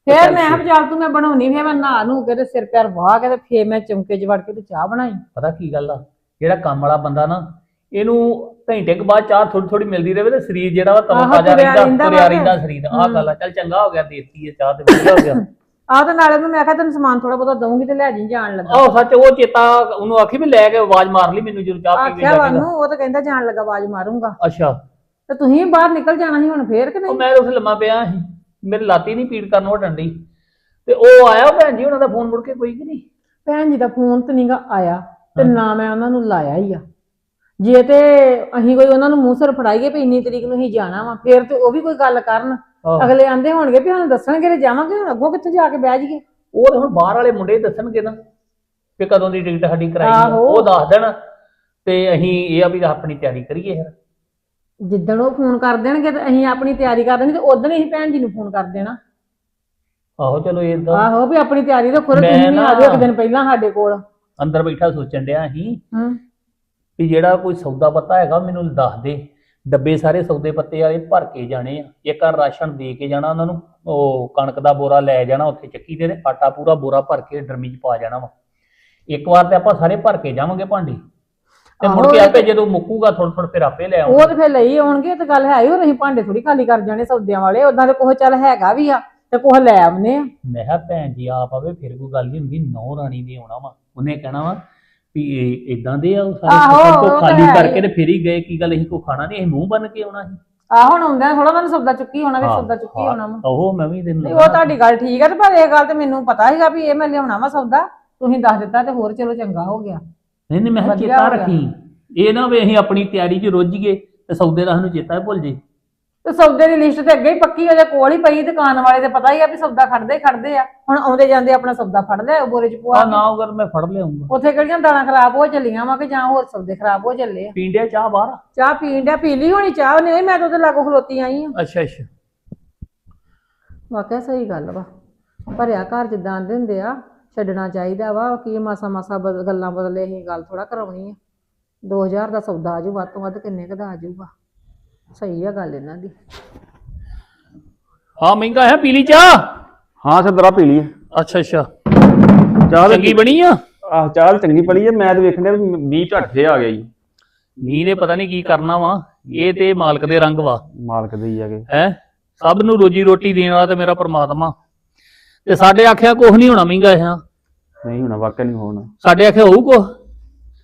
ਫੇਰ ਮੈਂ ਵੀ ਚੱਲ ਤੂੰ ਮੈਂ ਬਣਾਉਣੀ ਫੇਰ ਮੈਂ ਨਹਾ ਨੂੰ ਕੇ ਤੇ ਸਿਰ ਪੈਰ ਵਾਹ ਕੇ ਤੇ ਫੇਰ ਮੈਂ ਚਮਕੇ 'ਚ ਵੜ ਕੇ ਤੇ ਚਾਹ ਬਣਾਈ।
ਪਤਾ ਕੀ ਗੱਲ ਆ? ਜਿਹੜਾ ਕੰਮ ਵਾਲਾ ਬੰਦਾ ਨਾ ਇਹਨੂੰ ਘੰਟੇ ਕੁ ਬਾਅਦ ਚਾਹ ਥੋੜੀ ਥੋੜੀ ਮਿਲਦੀ ਰਹੇ ਤੇ ਸਰੀਰ ਜਿਹੜਾ ਵਾ ਤਵਾ ਤਾਜ਼ਾ ਰਹਿੰਦਾ ਤੁਰਿਆ ਰਹਿੰਦਾ। ਸਰੀਰ ਆਹ ਗੱਲ ਆ ਚੱਲ ਚੰਗਾ ਹੋ ਗਿਆ ਦੇਤੀ ਹੈ ਚਾਹ ਤੇ ਵਧੀਆ ਹੋ ਗਿਆ।
ਆਹ ਤੇ ਨਾਲੇ ਨੂੰ ਮੈਂ ਕਿਹਾ ਤੈਨੂੰ ਸਮਾਨ ਥੋੜਾ ਬਹੁਤਾ ਦਊਂਗੀ ਤੇ ਲੈ ਜੀ ਜਾਣ ਲੱਗਾ।
ਆਹ ਸੱਚ ਉਹ ਚੇਤਾ ਉਹਨੂੰ ਆਖੀ ਵੀ ਲੈ ਕੇ ਆਵਾਜ਼ ਮਾਰ ਲਈ ਮੈਨੂੰ ਜਦੋਂ ਚਾਹ ਪੀ ਕੇ
ਆਖਿਆ ਵਾਨੂੰ ਉਹ ਤਾਂ ਕਹਿੰਦਾ ਜਾਣ ਲੱਗਾ ਆਵਾਜ਼ ਮਾਰੂੰਗਾ।
ਅੱਛਾ।
ਤੇ ਤੁਸੀਂ ਬਾਹਰ ਨਿਕਲ ਜਾਣਾ ਸੀ ਹੁਣ ਫੇਰ ਕਿ
ਉਹ
ਨਹੀਂ?
ਮੈਂ ਉਸ ਲੰਮਾ ਪਿਆ ਸੀ। ਮੇਰੀ ਲਾਤੀ ਨਹੀਂ ਪੀੜ ਕਰਨ ਉਹ ਡੰਡੀ ਤੇ ਉਹ ਆਇਆ ਭੈਣ ਜੀ ਉਹਨਾਂ ਦਾ ਫੋਨ ਮੁੜ ਕੇ ਕੋਈ ਕਿ ਨਹੀਂ?
ਭੈਣ ਜੀ ਦਾ ਫੋਨ ਤੇ ਨਹੀਂਗਾ ਆਇਆ ਤੇ ਨਾ ਮੈਂ ਉਹਨਾਂ ਨੂੰ ਲਾਇਆ ਹੀ ਆ। ਜੇ ਤੇ ਅਸੀਂ ਕੋਈ ਉਹਨਾਂ ਨੂੰ ਮੂੰਹ ਸਿਰ ਫੜਾਈਏ ਵੀ ਇੰਨੀ ਤਰੀਕ ਨੂੰ ਹੀ ਜਾਣਾ ਵਾ ਫੇਰ ਤੇ ਉਹ ਵੀ ਕੋਈ ਗੱਲ ਕਰਨ।
ਆਹੋ।
ਅਗਲੇ ਆਂਦੇ ਹੋਣਗੇ ਵੀ ਸਾਨੂੰ ਦੱਸਣਗੇ ਤੇ ਜਾਵਾਂਗੇ ਹੁਣ ਅੱਗੋਂ ਕਿੱਥੇ ਜਾ ਕੇ ਬਹਿ ਜਾਈਏ।
ਉਹ ਤੇ ਹੁਣ ਬਾਹਰ ਵਾਲੇ ਮੁੰਡੇ ਦੱਸਣਗੇ ਨਾ ਕਿ ਕਦੋਂ ਦੀ ਟਿਕਟ ਸਾਡੀ ਕਰਾਈ ਆ।
ਆਹੋ।
ਉਹ ਦੱਸ ਦੇਣ ਤੇ ਅਸੀਂ ਇਹ ਆ ਵੀ ਆਪਣੀ ਤਿਆਰੀ ਕਰੀਏ ਫਿਰ।
ਜਿੱਦਣ ਉਹ ਫੋਨ ਕਰ ਦੇਣਗੇ ਤੇ ਅਸੀਂ ਆਪਣੀ ਤਿਆਰੀ ਕਰ ਦੇਣੀ ਤੇ ਉਦੋਂ ਹੀ ਅਸੀਂ ਭੈਣ ਜੀ ਨੂੰ ਫੋਨ ਕਰ ਦੇਣਾ।
ਆਹੋ ਚਲੋ ਇਹ
ਆਹੋ ਵੀ ਆਪਣੀ ਤਿਆਰੀ ਰੱਖੋ ਤੇ
ਮੈਂ
ਤੁਸੀਂ ਵੀ ਆ ਜਾਓ ਇੱਕ ਦਿਨ ਪਹਿਲਾਂ ਸਾਡੇ ਕੋਲ।
ਅੰਦਰ ਬੈਠਾ ਸੋਚਣ ਡਿਆ ਸੀ
ਹੂੰ।
ਵੀ ਜਿਹੜਾ ਕੋਈ ਸੌਦਾ ਪੱਤਾ ਹੈਗਾ ਮੈਨੂੰ ਦੱਸ ਦੇ। ਡੱਬੇ ਸਾਰੇ ਸੌਦੇ ਪੱਤੇ ਵਾਲੇ ਭਰ ਕੇ ਜਾਣੇ ਆ। ਇੱਕ ਰਾਸ਼ਨ ਦੇ ਕੇ ਜਾਣਾ ਉਹਨਾਂ ਨੂੰ ਉਹ ਕਣਕ ਦਾ ਬੋਰਾ ਲੈ ਜਾਣਾ ਉੱਥੇ ਚੱਕੀ ਤੇ ਆਟਾ ਪੂਰਾ ਬੋਰਾ ਭਰ ਕੇ ਡਰਮੀ 'ਚ ਪਾ ਜਾਣਾ ਵਾ। ਇੱਕ ਵਾਰ ਤੇ ਆਪਾਂ ਸਾਰੇ ਭਰ ਕੇ ਜਾਵਾਂਗੇ ਭਾਂਡੇ। ਤੇ ਮੁੜ
ਆਹੋ,
ਕੇ ਆਪੇ ਜਦੋਂ ਮੁੱਕੂਗਾ ਥੋੜਾ ਥੋੜਾ ਫਿਰ ਆਪੇ ਲੈ
ਉਹ
ਆਉਂਗੇ
ਤੇ ਫਿਰ ਲਈ ਆਉਣਗੇ ਤੇ ਗੱਲ ਹੈ ਹੀ ਉਹ ਅਸੀਂ ਭਾਂਡੇ ਥੋੜੀ ਖਾਲੀ ਕਰ ਜਾਣੇ ਸੌਦਿਆਂ ਵਾਲੇ ਉਦਾਂ ਤੇ ਕੋਹ ਚੱਲ ਹੈਗਾ ਵੀ ਆ ਤੇ ਕੋਹ ਲੈ ਆਉਨੇ ਆ।
ਮੈਂ ਕਿਹਾ ਭੈਣ ਜੀ ਆਪ ਆਵੇ ਫਿਰ ਕੋਈ ਗੱਲ ਨਹੀਂ ਹੁੰਦੀ ਨੌ ਰਾਣੀ ਨੇ ਆਉਣਾ ਵਾ। ਉਹਨੇ ਕਹਿਣਾ ਵਾ ਵੀ ਇਹ ਇਦਾਂ ਦੇ ਆ ਉਹ
ਆਹੋ,
ਸਾਰੇ
ਉਹ
ਕੋ
ਤਾਂ
ਖਾਲੀ
ਹੈ
ਕਰਕੇ। ਤੇ ਫਿਰ ਹੀ ਗਏ ਕੀ ਗੱਲ ਅਸੀਂ ਕੋ ਖਾਣਾ ਨਹੀਂ ਅਸੀਂ ਮੂੰਹ ਬੰਨ ਕੇ ਆਉਣਾ ਸੀ।
ਆ ਹੁਣ ਆਉਂਦਿਆਂ ਥੋੜਾ ਮੈਨੂੰ ਸੌਦਾ ਚੁੱਕੀ ਹੋਣਾ ਵੀ
ਹਾਂ,
ਸੌਦਾ ਚੁੱਕੀ
ਹਾਂ,
ਹੋਣਾ ਵਾ।
ਉਹ ਮੈਂ ਵੀ
ਤੇ ਉਹ ਤੁਹਾਡੀ ਗੱਲ ਠੀਕ ਆ ਤੇ ਪਰ ਇਹ ਗੱਲ ਤੇ ਮੈਨੂੰ ਪਤਾ ਸੀਗਾ ਵੀ ਇਹ ਮੈਂ ਲਿਆਉਣਾ ਵਾ ਸੌਦਾ। ਤੁਸੀਂ ਦੱਸ ਦਿੱਤਾ ਤੇ ਹੋਰ ਚਲੋ ਚੰਗਾ ਹੋ ਗਿਆ।
ਨਹੀਂ ਨਹੀਂ ਮੈਂ ਕਿਹਾ
ਵਧੀਆ
ਚੇਤਾ
ਹੋ ਗਿਆ।
ਰੱਖੀ। ਇਹ ਨਾ ਵੀ ਅਸੀਂ ਆਪਣੀ ਤਿਆਰੀ 'ਚ ਰੁੱਝ ਗਏ ਤੇ ਸੌਦੇ ਦਾ ਸਾਨੂੰ ਚੇਤਾ ਹੀ ਭੁੱਲ ਜੇ।
ਤੇ ਸੌਦੇ ਦੀ ਲਿਸਟ ਤੇ ਅੱਗੇ ਹੀ ਪੱਕੀ ਉਹਦੇ ਕੋਲ ਹੀ ਪਈ ਦੁਕਾਨ ਵਾਲੇ ਤੇ ਪਤਾ ਹੀ ਆ ਵੀ ਸੌਦਾ ਖੜਦੇ ਹੀ ਖੜਦੇ ਆ। ਹੁਣ ਆਉਂਦੇ ਜਾਂਦੇ ਆਪਣਾ ਸੌਦਾ ਫੜ ਲਿਆ ਬੋਰੇ ਚ ਪਵਾ
ਆ। ਨਾ ਅਗਰ ਮੈਂ ਫੜ ਲਿਆਉਂਗਾ
ਉੱਥੇ ਕਿਹੜੀਆਂ ਦਾਲਾਂ ਖਰਾਬ ਹੋ ਚੱਲੀਆਂ ਵਾ ਕਿ ਜਾਂ ਹੋਰ ਸੌਦੇ ਖਰਾਬ ਹੋ ਚੱਲੇ ਆ।
ਪੀਂਡਿਆ ਚਾਹ ਬਾਹਰ?
ਚਾਹ ਪੀਣ ਡਿਆ ਪੀ ਲਈ ਹੋਣੀ ਚਾਹ ਨਹੀਂ ਮੈਂ ਤਾਂ ਉਹਦੇ ਲਾਗੋਂ ਖਲੋਤੀ ਆਈ ਆ।
ਅੱਛਾ ਅੱਛਾ।
ਵਾਕਿਆ ਸਹੀ ਗੱਲ ਵਾ। ਭਰਿਆ ਘਰ ਜਿੱਦਾਂ ਆਂਦੇ ਹੁੰਦੇ ਆ ਛੱਡਣਾ ਚਾਹੀਦਾ ਵਾ ਕੀ ਮਾਸਾ ਮਾਸਾ ਬਦ- ਗੱਲਾਂ ਬਦਲੇ ਅਸੀਂ ਗੱਲ ਥੋੜਾ ਕਰਾਉਣੀ ਆ। 2000 ਦਾ ਸੌਦਾ ਆਜੂ ਵੱਧ ਤੋਂ ਵੱਧ ਕਿੰਨੇ ਕੁ ਦਾ ਆਜੂਗਾ ਸਹੀ ਆ ਗੱਲ ਇਹਨਾਂ ਦੀ।
ਹਾਂ ਮਹਿੰਗਾ ਹੈ ਪੀਲੀ ਚਾਹ?
ਹਾਂ ਸਰਦਾਰਾ ਪੀ ਲਈ
ਅੱਛਾ ਅੱਛਾ।
ਚਾਹ ਤਾਂ
ਚੰਗੀ ਬਣੀ ਆ?
ਆਹ ਚਾਹ ਤਾਂ ਚੰਗੀ ਪੜੀ ਹੈ ਮੈਂ ਤਾਂ ਵੇਖਣ ਡਿਆ ਵੀ ਮੀਂਹ ਝੱਟ ਫੇ ਆ ਗਿਆ ਜੀ।
ਮੀਂਹ ਨੇ ਪਤਾ ਨਹੀਂ ਕੀ ਕਰਨਾ ਵਾ ਇਹ ਤੇ ਮਾਲਕ ਦੇ ਰੰਗ ਵਾ।
ਮਾਲਕ ਦੇ ਹੀ ਹੈਗੇ।
ਹੈ? ਸਭ ਨੂੰ ਰੋਜੀ ਰੋਟੀ ਦੇਣ ਵਾਲਾ ਤੇ ਮੇਰਾ ਪ੍ਰਮਾਤਮਾ। ਤੇ ਸਾਡੇ ਆਖਿਆ ਕੁਝ ਨਹੀਂ ਹੋਣਾ ਮਹਿੰਗਾ ਹੈ
ਨਹੀਂ ਹੋਣਾ ਵਾਕਿਆ ਨਹੀਂ ਹੋਣਾ।
ਸਾਡੇ ਆਖਿਆ ਹੋਊ ਕੁਛ।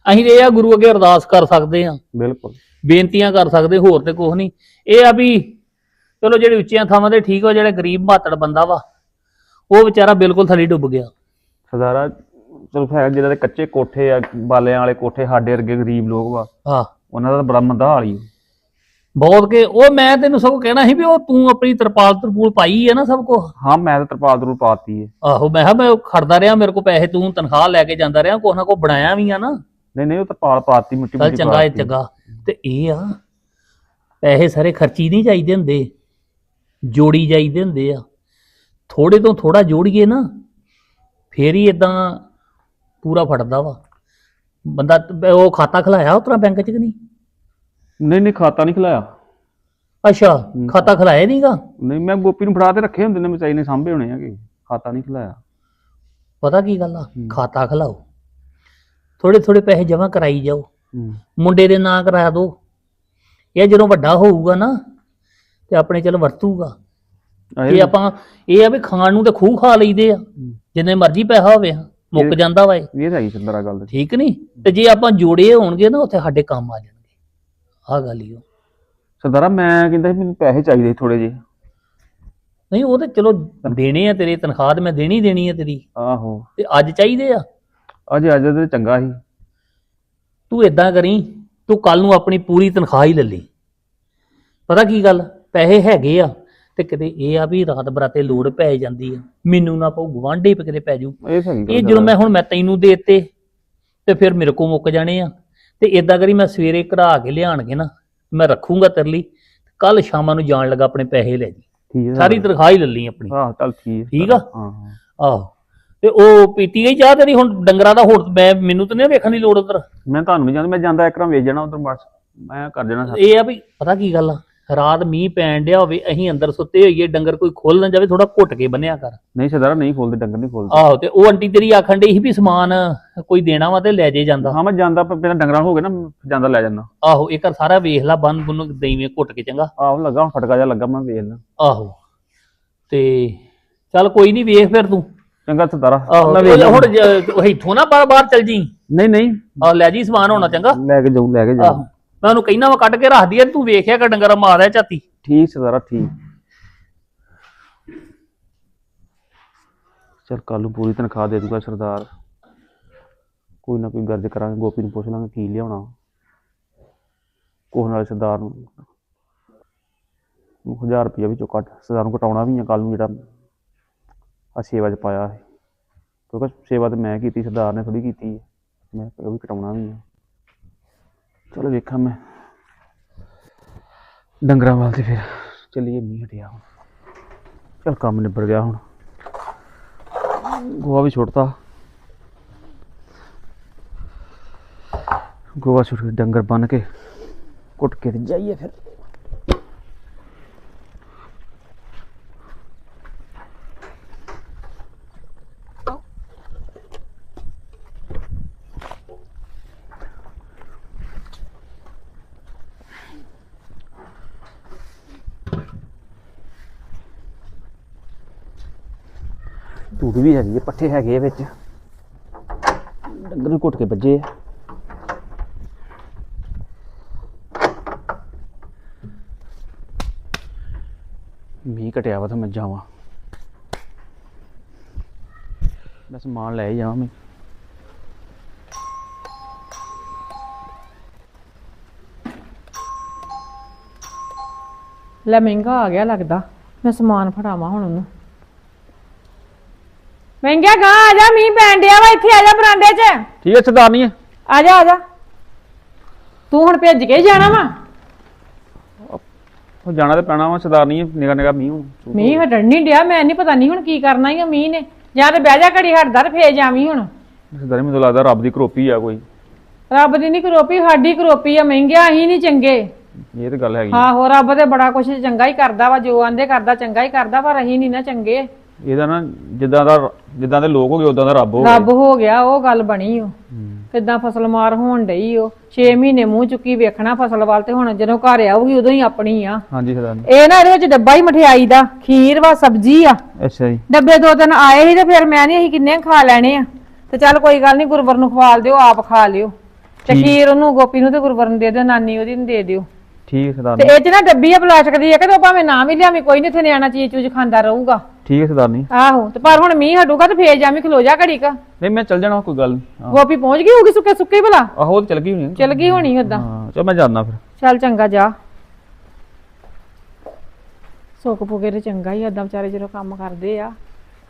ਅਸੀਂ ਤੇ ਇਹ ਆ ਗੁਰੂ ਅੱਗੇ ਅਰਦਾਸ ਕਰ ਸਕਦੇ ਆ
ਬਿਲਕੁਲ।
ਬੇਨਤੀਆਂ ਕਰ ਸਕਦੇ ਹੋਰ ਤੇ ਕੁਝ ਨਹੀਂ। ਇਹ ਆ ਵੀ ਚਲੋ ਜਿਹੜੇ ਉੱਚੀਆਂ ਥਾਵਾਂ ਤੇ ਠੀਕ ਹੋ ਜਿਹੜੇ ਗਰੀਬ ਮਾਤੜ ਬੰਦਾ ਵਾ ਉਹ ਵਿਚਾਰਾ ਬਿਲਕੁਲ ਥੱਲੇ ਡੁੱਬ ਗਿਆ।
ਸਰਦਾਰਾ ਚਲੋ ਹੈ ਜਿਹਨਾਂ ਦੇ ਕੱਚੇ ਕੋਠੇ ਆ ਬਾਲਿਆਂ ਵਾਲੇ ਕੋਠੇ ਸਾਡੇ ਵਰਗੇ ਗਰੀਬ ਲੋਕ ਵਾ
ਹਾਂ।
ਉਹਨਾਂ ਦਾ ਤਾਂ ਬੜਾ ਮੰਦਾ ਹਾਲ ਹੀ
ਬਹੁਤ ਕੇ ਉਹ ਮੈਂ ਤੈਨੂੰ ਸਗੋਂ ਕਹਿਣਾ ਸੀ ਵੀ ਉਹ ਤੂੰ ਆਪਣੀ ਤਰਪਾਲ ਤਰਪੂਲ ਪਾਈ ਹੈ ਨਾ ਸਭ ਕੁਛ।
ਹਾਂ ਮੈਂ ਤਾਂ ਤਰਪਾਲ ਤਰੂ ਪਾਤੀ ਹੈ
ਆਹੋ ਮੈਂ ਕਿਹਾ ਮੈਂ ਉਹ ਖੜਦਾ ਰਿਹਾ ਮੇਰੇ ਕੋਲ ਪੈਸੇ ਤੂੰ ਤਨਖਾਹ ਲੈ ਕੇ ਜਾਂਦਾ ਰਿਹਾ ਕੁਛ ਨਾ ਕੁਛ ਬਣਾਇਆ ਵੀ ਆ ਨਾ।
ਨਹੀਂ ਨਹੀਂ ਉਹ ਤਰਪਾਲ ਪਾਤੀ ਮਿੱਟੀ
ਚੱਲ
ਮਿੱਟੀ
ਚੰਗਾ ਇਹ
ਪਾਤੀ।
ਚੰਗਾ। ਤੇ ਇਹ ਆ ਪੈਸੇ ਸਾਰੇ ਖਰਚੀ ਨਹੀਂ ਚਾਹੀਦੇ ਹੁੰਦੇ ਜੋੜੀ ਜਾਈਦੇ ਹੁੰਦੇ ਆ। ਥੋੜੇ ਤੋਂ ਥੋੜਾ ਜੋੜੀਏ ਨਾ ਫੇਰ ਹੀ ਇਦਾਂ ਪੂਰਾ ਫੜਦਾ ਵਾ। ਬੰਦਾ ਉਹ ਖਾਤਾ ਖਲਾਇਆ ਉਤਰਾ ਬੈਂਕ ਚ ਕਿ ਨਹੀਂ?
ਨਹੀਂ ਨਹੀਂ ਖਾਤਾ ਨਹੀਂ ਖਿਲਾਇਆ।
ਅੱਛਾ ਖਾਤਾ ਖਲਾਇਆ ਨਹੀਂਗਾ?
ਨਹੀਂ ਮੈਂ ਗੋਪੀ ਨੂੰ ਫੜਾ ਤੇ ਰੱਖੇ ਹੁੰਦੇ ਨੇ ਮਚਾਈ ਨੇ ਸਾਂਭੇ ਹੋਣੇ ਹੈਗੇ। ਖਾਤਾ ਨਹੀਂ ਖਿਲਾਇਆ।
ਪਤਾ ਕੀ ਗੱਲ ਆ? ਖਾਤਾ ਖਲਾਓ। ਥੋੜੇ ਥੋੜੇ ਪੈਸੇ ਜਮ੍ਹਾਂ ਕਰਾਈ ਜਾਓ।
ਹੂੰ।
ਮੁੰਡੇ ਦੇ ਨਾਂ ਕਰਾ ਦਿਓ ਇਹ ਜਦੋਂ ਵੱਡਾ ਹੋਊਗਾ ਨਾ ਤੇ ਆਪਣੇ ਚਲ ਵਰਤੂਗਾ। ਇਹ ਆਪਾਂ ਇਹ ਆ ਵੀ ਖਾਣ ਨੂੰ ਤੇ ਖੂਹ ਖਾ ਲਈਦੇ ਆ। ਜਿੰਨੇ ਮਰਜ਼ੀ ਪੈਸਾ ਹੋਵੇ ਮੁੱਕ ਜਾਂਦਾ ਵਾ ਇਹ।
ਇਹ ਤਾਂ ਹੈਗੀ ਸਰਦਾਰਾ ਗੱਲ।
ਠੀਕ ਨਹੀਂ ਤੇ ਜੇ ਆਪਾਂ ਜੋੜੇ ਹੋਣਗੇ ਨਾ ਉੱਥੇ ਸਾਡੇ ਕੰਮ ਆ ਜਾਣਗੇ ਆਹ ਗੱਲ ਹੀ ਉਹ
ਸਰਦਾਰਾ ਮੈਂ ਕਹਿੰਦਾ ਸੀ ਮੈਨੂੰ ਪੈਸੇ ਚਾਹੀਦੇ ਥੋੜੇ ਜਿਹੇ।
ਨਹੀਂ ਉਹ ਤੇ ਚਲੋ ਦੇਣੇ ਆ ਤੇਰੀ ਤਨਖਾਹ ਤੇ ਮੈਂ ਦੇਣੀ ਦੇਣੀ ਆ ਤੇਰੀ।
ਆਹੋ।
ਤੇ ਅੱਜ ਚਾਹੀਦੇ ਆ?
ਅੱਜ ਅੱਜ ਤੇ ਚੰਗਾ ਸੀ।
ਤੂੰ ਇਦਾਂ ਕਰੀ ਤੂੰ ਕੱਲ ਨੂੰ ਆਪਣੀ ਪੂਰੀ ਤਨਖਾਹ ਹੀ ਲੈ ਲਈ। ਪਤਾ ਕੀ ਗੱਲ? ਪੈਸੇ ਹੈਗੇ ਆ ਤੇ ਕਿਤੇ ਇਹ ਆ ਵੀ ਰਾਤ ਬਰਾਤੇ ਲੋੜ ਪੈ ਜਾਂਦੀ ਆ। ਮੈਨੂੰ ਨਾ ਪਊ ਗਵਾਂਢੇ ਪੇ ਕਿਤੇ ਪੈ ਜੂ
ਇਹ
ਜਦੋਂ ਮੈਂ ਹੁਣ ਮੈਂ ਤੈਨੂੰ ਦੇਤੇ ਤੇ ਫਿਰ ਮੇਰੇ ਕੋ ਮੁੱਕ ਜਾਣੇ ਆ। ਤੇ ਇਦਾਂ ਕਰੀ ਮੈਂ ਸਵੇਰੇ ਕਢਾ ਕੇ ਲਿਆਣਗੇ ਨਾ ਮੈਂ ਰੱਖੂੰਗਾ ਤੇਰੇ ਲਈ ਕੱਲ ਸ਼ਾਮਾਂ ਨੂੰ ਜਾਣ ਲੱਗਾ ਆਪਣੇ ਪੈਸੇ ਲੈ ਜੀ।
ਠੀਕ ਹੈ।
ਸਾਰੀ ਤਨਖਾਹ ਹੀ ਲੈ ਲਈ ਆਪਣੀ।
ਆਹ ਚੱਲ ਠੀਕ ਹੈ।
ਠੀਕ ਆ?
ਹਾਂ ਹਾਂ।
ਆਹੋ। ਤੇ ਉਹ ਪੀਤੀ ਗਈ ਚਾਹ ਤੇਰੀ ਹੁਣ ਡੰਗਰਾਂ ਦਾ ਹੋਰ ਮੈਂ ਮੈਨੂੰ ਤਾਂ ਨਹੀਂ ਵੇਖਣ ਦੀ ਲੋੜ ਉਧਰ।
ਮੈਂ ਤੁਹਾਨੂੰ ਨਹੀਂ ਜਾਣਦਾ ਮੈਂ ਜਾਂਦਾ ਇੱਕ ਵਾਰ ਵੇਚ ਜਾਣਾ ਉਧਰ ਬਸ ਮੈਂ ਕਰ ਜਾਣਾ ਸਾਰਾ।
ਇਹ ਆ ਵੀ ਪਤਾ ਕੀ ਗੱਲ ਆ ਰਾਤ ਮੀਂਹ ਪੈਣ ਡਿਆ ਹੋਵੇ ਅਸੀਂ ਅੰਦਰ ਸੁੱਤੇ ਹੋਈਏ ਡੰਗਰ ਕੋਈ ਖੋਲ ਨਾ ਜਾਵੇ ਥੋੜਾ ਘੁੱਟ ਕੇ ਬੰਨਿਆ ਕਰ।
ਨਹੀਂ ਸਰਦਾਰਾ ਨਹੀਂ ਖੋਲਦੇ ਡੰਗਰ ਨਹੀਂ ਖੋਲਦੇ
ਆਹੋ ਤੇ ਉਹ ਆਂਟੀ ਤੇਰੀ ਆਖਣ ਡਈ ਸੀ ਵੀ ਸਮਾਨ ਕੋਈ ਦੇਣਾ ਵਾ ਤੇ ਲੈ ਜੇ ਜਾਂਦਾ।
ਹਾਂ ਮੈਂ ਜਾਂਦਾ ਪ- ਪਹਿਲਾਂ ਡੰਗਰਾਂ ਹੋ ਗਏ ਨਾ ਜਾਂਦਾ ਲੈ ਜਾਂਦਾ।
ਆਹੋ ਇੱਕ ਵਾਰ ਸਾਰਾ ਵੇਖ ਲੈ ਬੰਨ ਬੁੰਨ ਦੇਈਵੇਂ ਘੁੱਟ ਕੇ ਚੰਗਾ।
ਆਹੋ ਲੱਗਾ ਹੁਣ ਫਟਕਾ ਜਾ ਲੱਗਾ ਮੈਂ ਵੇਚ ਲਾਂ।
ਆਹੋ ਤੇ ਚੱਲ ਕੋਈ ਨਹੀਂ ਵੇਖ ਫਿਰ ਤੂੰ।
ਚੰਗਾ ਸਰਦਾਰਾ
ਆਹੋ
ਮੈਂ
ਹੁਣ ਜ- ਇੱਥੋਂ ਨਾ ਬਾਰ ਬਾਹਰ ਚੱਲ ਜੀ
ਨਹੀਂ ਨਹੀਂ।
ਆ ਲੈ ਜੀ ਸਮਾਨ ਹੋਣਾ ਚੰਗਾ।
ਲੈ ਕੇ ਜਾਊ ਲੈ ਕੇ
ਆਹੋ।
ਜਾਊ
ਮੈਂ ਉਹਨੂੰ ਕਹਿਣਾ ਵਾ ਕੱਢ ਕੇ ਰੱਖ ਦਈਏ ਤੂੰ ਵੇਖਿਆ ਕਿ ਡੰਗਰ ਮਾਰਿਆ ਝਾਤੀ।
ਠੀਕ ਸਰਦਾਰਾ ਠੀਕ। ਚਲ ਕੱਲ ਨੂੰ ਪੂਰੀ ਤਨਖਾਹ ਦੇ ਦੂਗਾ ਸਰਦਾਰ। ਕੋਈ ਨਾ ਕੋਈ ਗਰਜ ਕਰਾਂਗੇ, ਗੋਪੀ ਨੂੰ ਪੁੱਛ ਲਾਂਗੇ ਕੀ ਲਿਆਉਣਾ। ਕੋਹ ਨਾਲ ਸਰਦਾਰ ਨੂੰ 1000 ਰੁਪਇਆ ਵਿੱਚੋਂ ਕੱਟ ਸਰਦਾਰ ਨੂੰ ਕਟਾਉਣਾ ਵੀ ਆ ਕੱਲ ਨੂੰ ਜਿਹੜਾ ਆ ਸੇਵਾ 'ਚ ਪਾਇਆ ਹੈ ਕਿਉਂਕਿ ਸੇਵਾ ਤੇ ਮੈਂ ਕੀਤੀ, ਸਰਦਾਰ ਨੇ ਥੋੜੀ ਕੀਤੀ। ਹੈ ਮੈਂ ਉਹ ਵੀ ਕਟਾਉਣਾ ਵੀ ਆ। ਚਲੋ ਵੇਖਾਂ ਮੈਂ ਡੰਗਰਾਂ ਵੱਲ ਤੇ ਫਿਰ ਚੱਲੀਏ ਮੀਂਹ ਹਟਿਆ ਹੁਣ ਚਲ ਕੰਮ ਨਿਬੜ ਗਿਆ ਹੁਣ ਗੋਆ ਵੀ ਛੁੱਟਤਾ ਗੋਆ ਛੁੱਟ ਕੇ ਡੰਗਰ ਬੰਨ ਕੇ ਕੁੱਟ ਕੇ ਤੇ ਜਾਈਏ ਫਿਰ ਧੂੜ ਵੀ ਹੈਗੀ ਹੈ ਪੱਠੇ ਹੈਗੇ ਆ ਵਿੱਚ। ਡੰਗਰ ਨੂੰ ਘੁੱਟ ਕੇ ਵੱਜੇ ਆ। ਮੀਂਹ ਘਟਿਆ ਵਾ ਤਾਂ ਮੈਂ ਜਾਵਾਂ। ਮੈਂ ਸਮਾਨ ਲੈ ਜਾਵਾਂ ਮੈਂ
ਲੈ ਮਹਿੰਗਾ ਆ ਗਿਆ ਲੱਗਦਾ। ਮੈਂ ਸਮਾਨ ਫੜਾਵਾਂ ਹੁਣ ਉਹਨੂੰ। ਮਹਿੰਗਾ ਗਾ ਆ ਜਾ ਮੀਂਹ ਪੈਣ ਡਿਆ ਵਾ ਇੱਥੇ ਆ ਜਾ ਬਰਾਂਡੇ 'ਚ।
ਠੀਕ ਹੈ ਸਰਦਾਰਨੀ।
ਆ ਜਾ ਆ ਜਾ। ਤੂੰ ਹੁਣ ਭੇਜ ਕੇ ਹੀ ਜਾਣਾ ਵਾ।
ਉਹ ਜਾਣਾ ਤੇ ਪੈਣਾ ਵਾ ਸਰਦਾਰਨੀ ਨਿਗਾ ਨਿਗਾ ਮੀਂਹ ਹੁਣ।
ਮੀਂਹ ਹਟਣ ਨਹੀਂ ਡਿਆ ਮੈਂ ਨਹੀਂ ਪਤਾ ਨਹੀਂ ਹੁਣ ਕੀ ਕਰਨਾ ਹੀ ਆ ਮੀਂਹ ਨੇ। ਜਾਂ ਤੇ ਬਹਿ ਜਾ ਘੜੀ ਹਟਦਾ ਤੇ ਫੇਰ ਜਾਵੀਂ ਹੁਣ।
ਸਰਦਾਰਨੀ ਮੈਨੂੰ ਲੱਗਦਾ ਰੱਬ ਦੀ ਕਰੋਪੀ ਆ ਕੋਈ।
ਰੱਬ ਦੀ ਨਹੀਂ ਕਰੋਪੀ ਸਾਡੀ ਕਰੋਪੀ ਆ ਮਹਿੰਗਿਆ ਅਸੀਂ ਨਹੀਂ ਚੰਗੇ।
ਇਹ ਤੇ ਗੱਲ ਹੈਗੀ।
ਹਾਂ ਹੋ ਰੱਬ ਤੇ ਬੜਾ ਕੁਛ ਚੰਗਾ ਹੀ ਕਰਦਾ ਵਾ ਜੋ ਆਂਦੇ ਕਰਦਾ ਚੰਗਾ ਹੀ ਕਰਦਾ ਪਰ ਅਸੀਂ ਨਹੀਂ ਨਾ ਚੰਗੇ।
ਇਹਦਾ ਨਾ ਜਿੱਦਾਂ ਦਾ ਜਿੱਦਾਂ ਦੇ ਲੋਕ ਹੋ ਗਏ ਉਦਾਂ ਦਾ ਰੱਬ ਹੋ ਗਿਆ।
ਰੱਬ ਹੋ ਗਿਆ ਉਹ ਗੱਲ ਬਣੀ ਓ ਕਿੱਦਾਂ ਫਸਲ ਮਾਰ ਹੋਣ ਡਈ ਓ 6 ਮਹੀਨੇ ਮੂੰਹ ਚੁੱਕੀ ਵੇਖਣਾ ਫਸਲ ਵੱਲ ਤੇ ਹੁਣ ਜਦੋਂ ਘਰ ਆਊਗੀ ਉਦੋਂ ਹੀ ਆਪਣੀ ਆ।
ਹਾਂਜੀ ਸਰਦਾਰਨੀ
ਇਹ ਨਾ ਇਹਦੇ ਵਿੱਚ ਡੱਬਾ ਹੀ ਮਠਿਆਈ ਦਾ ਖੀਰ ਵਾ ਸਬਜ਼ੀ ਆ।
ਅੱਛਾ ਜੀ।
ਡੱਬੇ ਦੋ ਦਿਨ ਆਏ ਸੀ ਤੇ ਫਿਰ ਮੈਂ ਨਹੀਂ ਅਸੀਂ ਕਿੰਨੇ ਖਾ ਲੈਣੇ ਆ। ਤੇ ਚੱਲ ਕੋਈ ਗੱਲ ਨਹੀਂ ਗੁਰਵਰ ਨੂੰ ਖਵਾਲ ਦਿਓ ਆਪ ਖਾ ਲਿਓ। ਤੇ ਖੀਰ ਉਹਨੂੰ ਗੋਪੀ ਨੂੰ ਤੇ ਗੁਰਵਰ ਨੂੰ ਦੇ ਦਿਓ ਨਾਨੀ ਉਹਦੀ ਨੂੰ ਦੇ ਦਿਓ।
ਠੀਕ
ਤੇ ਇਹ ਚ ਨਾ ਡੱਬੀ ਆ ਪਲਾਸਟਿਕ ਦੀ ਆ ਕਿ ਤੋ ਭਾਵੇਂ ਨਾ ਵੀ ਲਿਆਵੀਂ ਕੋਈ ਨਹੀਂ ਇੱਥੇ ਨਿਆਣਾ ਚੀਜ਼ ਚੂਜ਼ ਖਾਂਦਾ ਰਹੂਗਾ।
ਠੀਕ ਹੈ ਸਰਦਾਰਨੀ
ਆਹੋ ਤੇ ਪਰ ਹੁਣ ਮੀਂਹ ਹਟੂਗਾ ਤੇ ਫੇਰ ਜਾਵੀਂ ਖਲੋ ਜਾ ਘੜੀ ਕ।
ਨਹੀਂ ਮੈਂ ਚੱਲ ਜਾਣਾ ਕੋਈ ਗੱਲ ਨਹੀਂ।
ਗੋਪੀ ਪਹੁੰਚ ਗਈ ਹੋਊਗੀ ਸੁੱਕੇ ਸੁੱਕੇ ਭਲਾ?
ਆਹੋ ਉਹ ਤਾਂ ਚੱਲ ਗਈ ਹੋਣੀ ਆ।
ਚਲ ਗਈ ਹੋਣੀ ਓਦਾਂ।
ਹਾਂ ਚਲ ਮੈਂ ਜਾਣਾ ਫਿਰ।
ਚੱਲ ਚੰਗਾ ਜਾ। ਸੁੱਕ ਪੁਕੇ ਤੇ ਚੰਗਾ ਹੀ ਓਦਾਂ ਵਿਚਾਰੇ ਜਦੋਂ ਕੰਮ ਕਰਦੇ ਆ।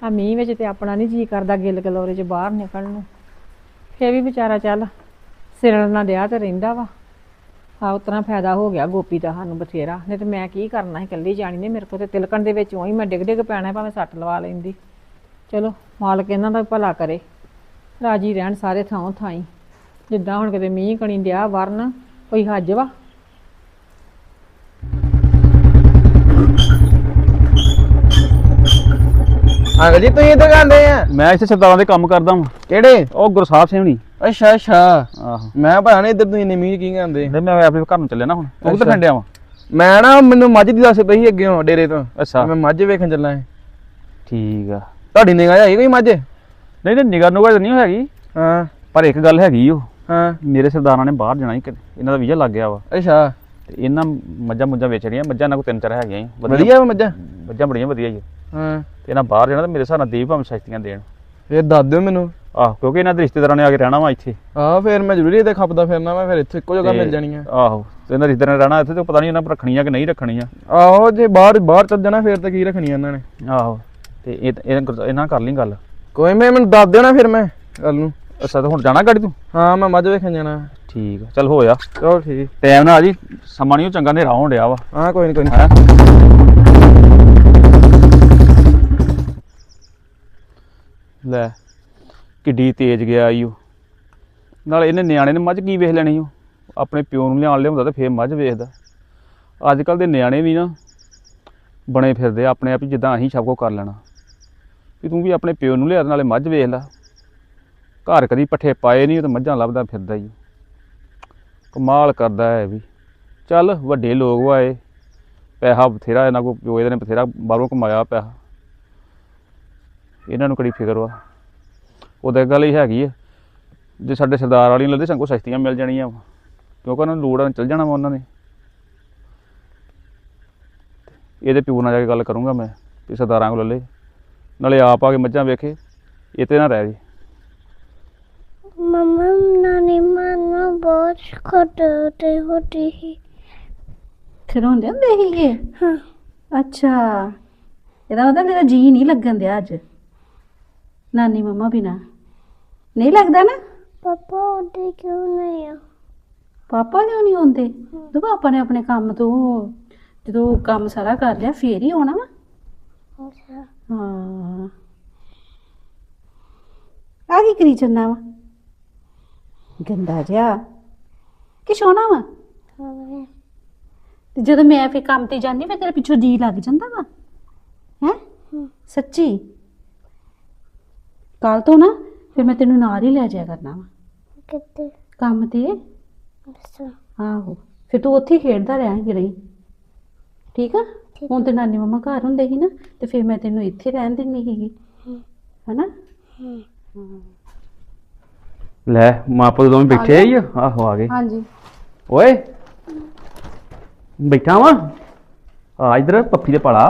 ਆ ਮੀਂਹ ਵਿੱਚ ਤੇ ਆਪਣਾ ਨਹੀਂ ਜੀ ਕਰਦਾ ਗਿੱਲ ਗਲੋਰੇ ਚ ਬਾਹਰ ਨਿਕਲਣ ਨੂੰ। ਫੇਰ ਵੀ ਵਿਚਾਰਾ ਚੱਲ ਸਿਰਣ ਨਾ ਦਿਆ ਤੇ ਰਹਿੰਦਾ ਵਾ। ਆ ਉਤਨਾ ਫਾਇਦਾ ਹੋ ਗਿਆ ਗੋਪੀ ਦਾ ਸਾਨੂੰ ਬਥੇਰਾ। ਨਹੀਂ ਤੇ ਮੈਂ ਕੀ ਕਰਨਾ ਸੀ ਇਕੱਲੀ ਜਾਣੀ ਨੇ ਮੇਰੇ ਕੋਲ ਤੇ ਤਿਲਕਣ ਦੇ ਵਿੱਚ ਉਹੀ ਮੈਂ ਡਿੱਗ ਡਿੱਗ ਪੈਣਾ ਭਾਵੇਂ ਸੱਟ ਲਵਾ ਲੈਂਦੀ। ਚਲੋ ਮਾਲਕ ਇਹਨਾਂ ਦਾ ਭਲਾ ਕਰੇ। ਰਾਜੀ ਰਹਿਣ ਸਾਰੇ ਥਾਂ ਥਾਈ। ਜਿੱਦਾਂ ਹੁਣ ਕਿਤੇ ਮੀਂਹ ਕਣੀ ਡਿਆ ਵਰਨ ਕੋਈ ਹੱਜ ਵਾ?
ਅੰਕਲ ਜੀ ਤੁਸੀਂ ਇੱਥੇ ਕਰਦੇ ਆ?
ਮੈਂ ਇੱਥੇ ਸਰਦਾਰਾਂ ਦੇ ਕੰਮ ਕਰਦਾ ਹਾਂ
ਕਿਹੜੇ?
ਉਹ ਗੁਰਸਾਹਿਬ ਸਿੰਘ ਨਹੀਂ
ਅੱਛਾ ਅੱਛਾ।
ਆਹੋ।
ਮੈਂ ਪਤਾ ਨਹੀਂ ਇੱਧਰ ਤੁਸੀਂ ਨਿਮੀ ਕੀ
ਨਹੀਂ ਮੈਂ ਆਪਣੇ ਘਰ ਨੂੰ ਚੱਲਿਆ ਨਾ ਹੁਣ। ਉਹ
ਅੱਛਾ।
ਖੰਡਿਆ ਵਾ?
ਮੈਂ ਨਾ ਮੈਨੂੰ ਮੱਝ ਦੀ ਦੱਸ ਪਈ ਅੱਗੇ ਡੇਰੇ ਤੋਂ।
ਅੱਛਾ।
ਮੈਂ ਮੱਝ ਵੇਖਣ ਚੱਲਾ ਹਾਂ
ਠੀਕ ਆ।
ਤੁਹਾਡੀ ਨਿਗਾਹ ਹੈਗੀ ਕੋਈ ਮੱਝ?
ਨਹੀਂ ਨਹੀਂ ਨਿਗਰ ਨੂਗਰ ਨਹੀਂ ਹੈਗੀ।
ਹਾਂ।
ਪਰ ਇੱਕ ਗੱਲ ਹੈਗੀ ਉਹ
ਹਾਂ।
ਮੇਰੇ ਸਰਦਾਰਾਂ ਨੇ ਬਾਹਰ ਜਾਣਾ ਹੀ ਇਹਨਾਂ ਦਾ ਵੀਜ਼ਾ ਲੱਗ ਗਿਆ ਵਾ।
ਅੱਛਾ।
ਤੇ ਇਹਨਾਂ ਮੱਝਾਂ ਮੁੱਝਾਂ ਵੇਚਣੀਆਂ। ਮੱਝਾਂ ਨਾਲ ਕੋ ਤਿੰਨ ਚਾਰ ਹੈਗੀਆਂ
ਵਧੀਆ ਵਾ ਮੱਝਾਂ?
ਮੱਝਾਂ ਬੜੀਆਂ ਵਧੀਆ ਜੀ
ਹਾਂ।
ਤੇ ਇਹਨਾਂ ਬਾਹਰ ਜਾਣਾ ਤੇ ਮੇਰੇ ਹਿਸਾਬ ਨਾਲ ਦੇਵ ਭਾਵੇਂ ਸਸਤੀਆਂ ਦੇਣ।
ਫੇਰ ਦੱਸ ਦਿਓ ਮੈਨੂੰ।
ਆਹ ਕਿਉਂਕਿ ਇਹਨਾਂ ਦੇ ਰਿਸ਼ਤੇਦਾਰਾਂ ਨੇ ਆ ਕੇ ਰਹਿਣਾ ਵਾ ਇੱਥੇ।
ਆਹ ਫੇਰ ਮੈਂ ਜ਼ਰੂਰੀ ਇਹਦੇ ਖੱਪਦਾ ਫਿਰਨਾ ਮੈਂ ਫਿਰ ਇੱਥੇ ਇੱਕੋ ਜਗ੍ਹਾ ਮਿਲ ਜਾਣੀ ਆ
ਆਹੋ ਤੇ ਇਹਨਾਂ ਰਿਸ਼ਤੇਦਾਰਾਂ ਨੇ ਰਹਿਣਾ ਇੱਥੇ ਤੇ ਪਤਾ ਨਹੀਂ ਇਹਨਾਂ ਪਰ ਰੱਖਣੀਆਂ ਕਿ ਨਹੀਂ ਰੱਖਣੀਆਂ।
ਆਹੋ ਜੇ ਬਾਹਰ ਬਾਹਰ ਚੱਲ ਜਾਣਾ ਫੇਰ ਤਾਂ ਕੀ ਰੱਖਣੀ ਇਹਨਾਂ ਨੇ?
ਆਹੋ ਤੇ ਇਹ ਇਹਨਾਂ ਕਰ ਲਈ ਗੱਲ।
ਕੋਈ ਮੈਂ ਮੈਨੂੰ ਦੱਸ ਦਿਓ ਨਾ ਫਿਰ ਮੈਂ ਕੱਲ ਨੂੰ।
ਅੱਛਾ ਤੇ ਹੁਣ ਜਾਣਾ ਗਾੜੀ ਤੂੰ?
ਹਾਂ ਮੈਂ ਮੱਝ ਵੇਖਣ ਜਾਣਾ।
ਠੀਕ ਆ ਚੱਲ ਹੋਇਆ
ਚਲੋ ਠੀਕ।
ਟਾਈਮ ਨਾਲ ਆ ਜੀ ਸਮਾਂ ਨਹੀਂ ਚੰਗਾ ਹਨੇਰਾ ਹੋਣ ਡਿਆ ਵਾ।
ਹਾਂ ਕੋਈ ਨਹੀਂ ਕੋਈ ਨਹੀਂ?
ਲੈ। ਕਿੱਡੀ ਤੇਜ਼ ਗਿਆ ਈ ਉਹ। ਨਾਲ ਇਹਨੇ ਨਿਆਣੇ ਨੇ ਮੱਝ ਕੀ ਵੇਖ ਲੈਣੀ ਉਹ ਆਪਣੇ ਪਿਓ ਨੂੰ ਲਿਆਉਣ ਲਿਆਉਂਦਾ ਤੇ ਫੇਰ ਮੱਝ ਵੇਖਦਾ। ਅੱਜ ਕੱਲ ਦੇ ਨਿਆਣੇ ਵੀ ਨਾ ਬਣੇ ਫਿਰਦੇ ਆ, ਆਪਣੇ ਆਪ ਹੀ ਜਿੱਦਾਂ ਅਸੀਂ ਸਭ ਕੁਝ ਕਰ ਲੈਣਾ। ਵੀ ਤੂੰ ਵੀ ਆਪਣੇ ਪਿਓ ਨੂੰ ਲਿਆ ਤੇ ਨਾਲੇ ਮੱਝ ਵੇਖ ਲੈ। ਘਰ ਕਦੀ ਪੱਠੇ ਪਾਏ ਨਹੀਂ, ਉਹ ਤੇ ਮੱਝਾਂ ਲੱਭਦਾ ਫਿਰਦਾ ਹੀ ਕਮਾਲ ਕਰਦਾ ਹੈ ਵੀ। ਚੱਲ ਵੱਡੇ ਲੋਕ ਵਾਏ ਪੈਸਾ ਬਥੇਰਾ ਇਹਨਾਂ ਕੋਲ, ਪਿਓ ਇਹਦੇ ਨੇ ਬਥੇਰਾ ਬਾਹਰੋਂ ਕਮਾਇਆ ਪੈਸਾ। ਇਹਨਾਂ ਨੂੰ ਕਿਹੜੀ ਫਿਕਰ ਵਾ? ਉਹਦੇ ਗੱਲ ਹੀ ਹੈਗੀ ਆ। ਜੇ ਸਾਡੇ ਸਰਦਾਰ ਵਾਲੀ ਲੱਦੇ ਸੰਗੋ ਸਸਤੀਆਂ ਮਿਲ ਜਾਣੀਆਂ ਕਿਉਂਕਿ ਉਹਨਾਂ ਨੂੰ ਲੋੜ ਆ ਜਾਣਾ ਵਾ ਉਹਨਾਂ ਨੇ। ਇਹਦੇ ਪਿਓ ਨਾਲ ਜਾ ਕੇ ਗੱਲ ਕਰੂੰਗਾ ਮੈਂ ਵੀ ਸਰਦਾਰਾਂ ਕੋਲ ਲੈ। ਨਾਲੇ ਆਪ ਆ ਕੇ ਮੱਝਾਂ ਵੇਖੇ ਇਤੇ ਨਾ ਰਹਿ ਜੀ।
ਮਮਾ ਨਾਨੀ ਮਾਨੋ ਬਹੁਤ ਖੋਟੇ ਹੋਟੀ ਹੀ।
ਖਿਰੋਂਦੇ ਹੁੰਦੇ ਸੀ ਇਹ?
ਹਾਂ।
ਅੱਛਾ ਇਹਦਾ ਮਤਲਬ ਤੇਰਾ ਜੀ ਨਹੀਂ ਲੱਗਣ ਦਿਆ ਅੱਜ। ਨਾਨੀ ਮਮਾ ਬਿਨਾ। ਨਹੀਂ ਲੱਗਦਾ ਨਾ?
ਪਾਪਾ ਉੱਡੇ ਕਿਉਂ ਨਹੀਂ ਆ?
ਪਾਪਾ ਕਿਉਂ ਨਹੀਂ ਆਉਂਦੇ? ਤੇ ਪਾਪਾ ਨੇ ਆਪਣੇ ਕੰਮ ਤੋਂ ਜਦੋਂ ਕੰਮ ਸਾਰਾ ਕਰ ਲਿਆ ਫੇਰ ਹੀ ਆਉਣਾ ਵਾ? ਹਾਂ। ਆ ਕੀ ਕਰੀ ਚੰਨਾ ਵਾ? ਗੰਦਾ ਜਿਹਾ। ਕਿ ਸੋਹਣਾ ਵਾ? ਤੇ ਜਦੋਂ ਮੈਂ ਫੇਰ ਕੰਮ ਤੇ ਜਾਂਦੀ ਫੇਰ ਤੇਰੇ ਪਿੱਛੋਂ ਜੀ ਲੱਗ ਜਾਂਦਾ ਵਾ? ਹੈ? ਸੱਚੀ? ਕੱਲ ਤੋਂ ਨਾ ਫਿਰ ਮੈਂ ਤੈਨੂੰ ਨਾਲ ਹੀ ਲੈ ਜਾਇਆ ਕਰਨਾ ਵਾ। ਕੰਮ ਤੇ? ਆਹੋ। ਫਿਰ ਤੂੰ ਉੱਥੇ ਹੀ ਖੇਡਦਾ ਰਹਿਣਗੇ ਰਹੀ ਠੀਕ ਆ? ਹੁਣ ਤੇ ਨਾਨੀ ਮੰਮਾ ਘਰ ਹੁੰਦੇ ਸੀ ਨਾ ਤੇ ਫਿਰ ਮੈਂ ਤੈਨੂੰ ਇੱਥੇ ਰਹਿਣ ਦਿੰਦੀ ਸੀਗੀ। ਹਮ। ਹਨਾ? ਹੂੰ।
ਲੈ ਮਾਪੇ ਬੈਠੇ ਆ ਆਹੋ ਆ ਗਏ।
ਹਾਂਜੀ।
ਓਏ ਬੈਠਾ ਵਾ? ਆ ਇਧਰ ਪੱਪੀ ਦੇ ਪਾਲਾ।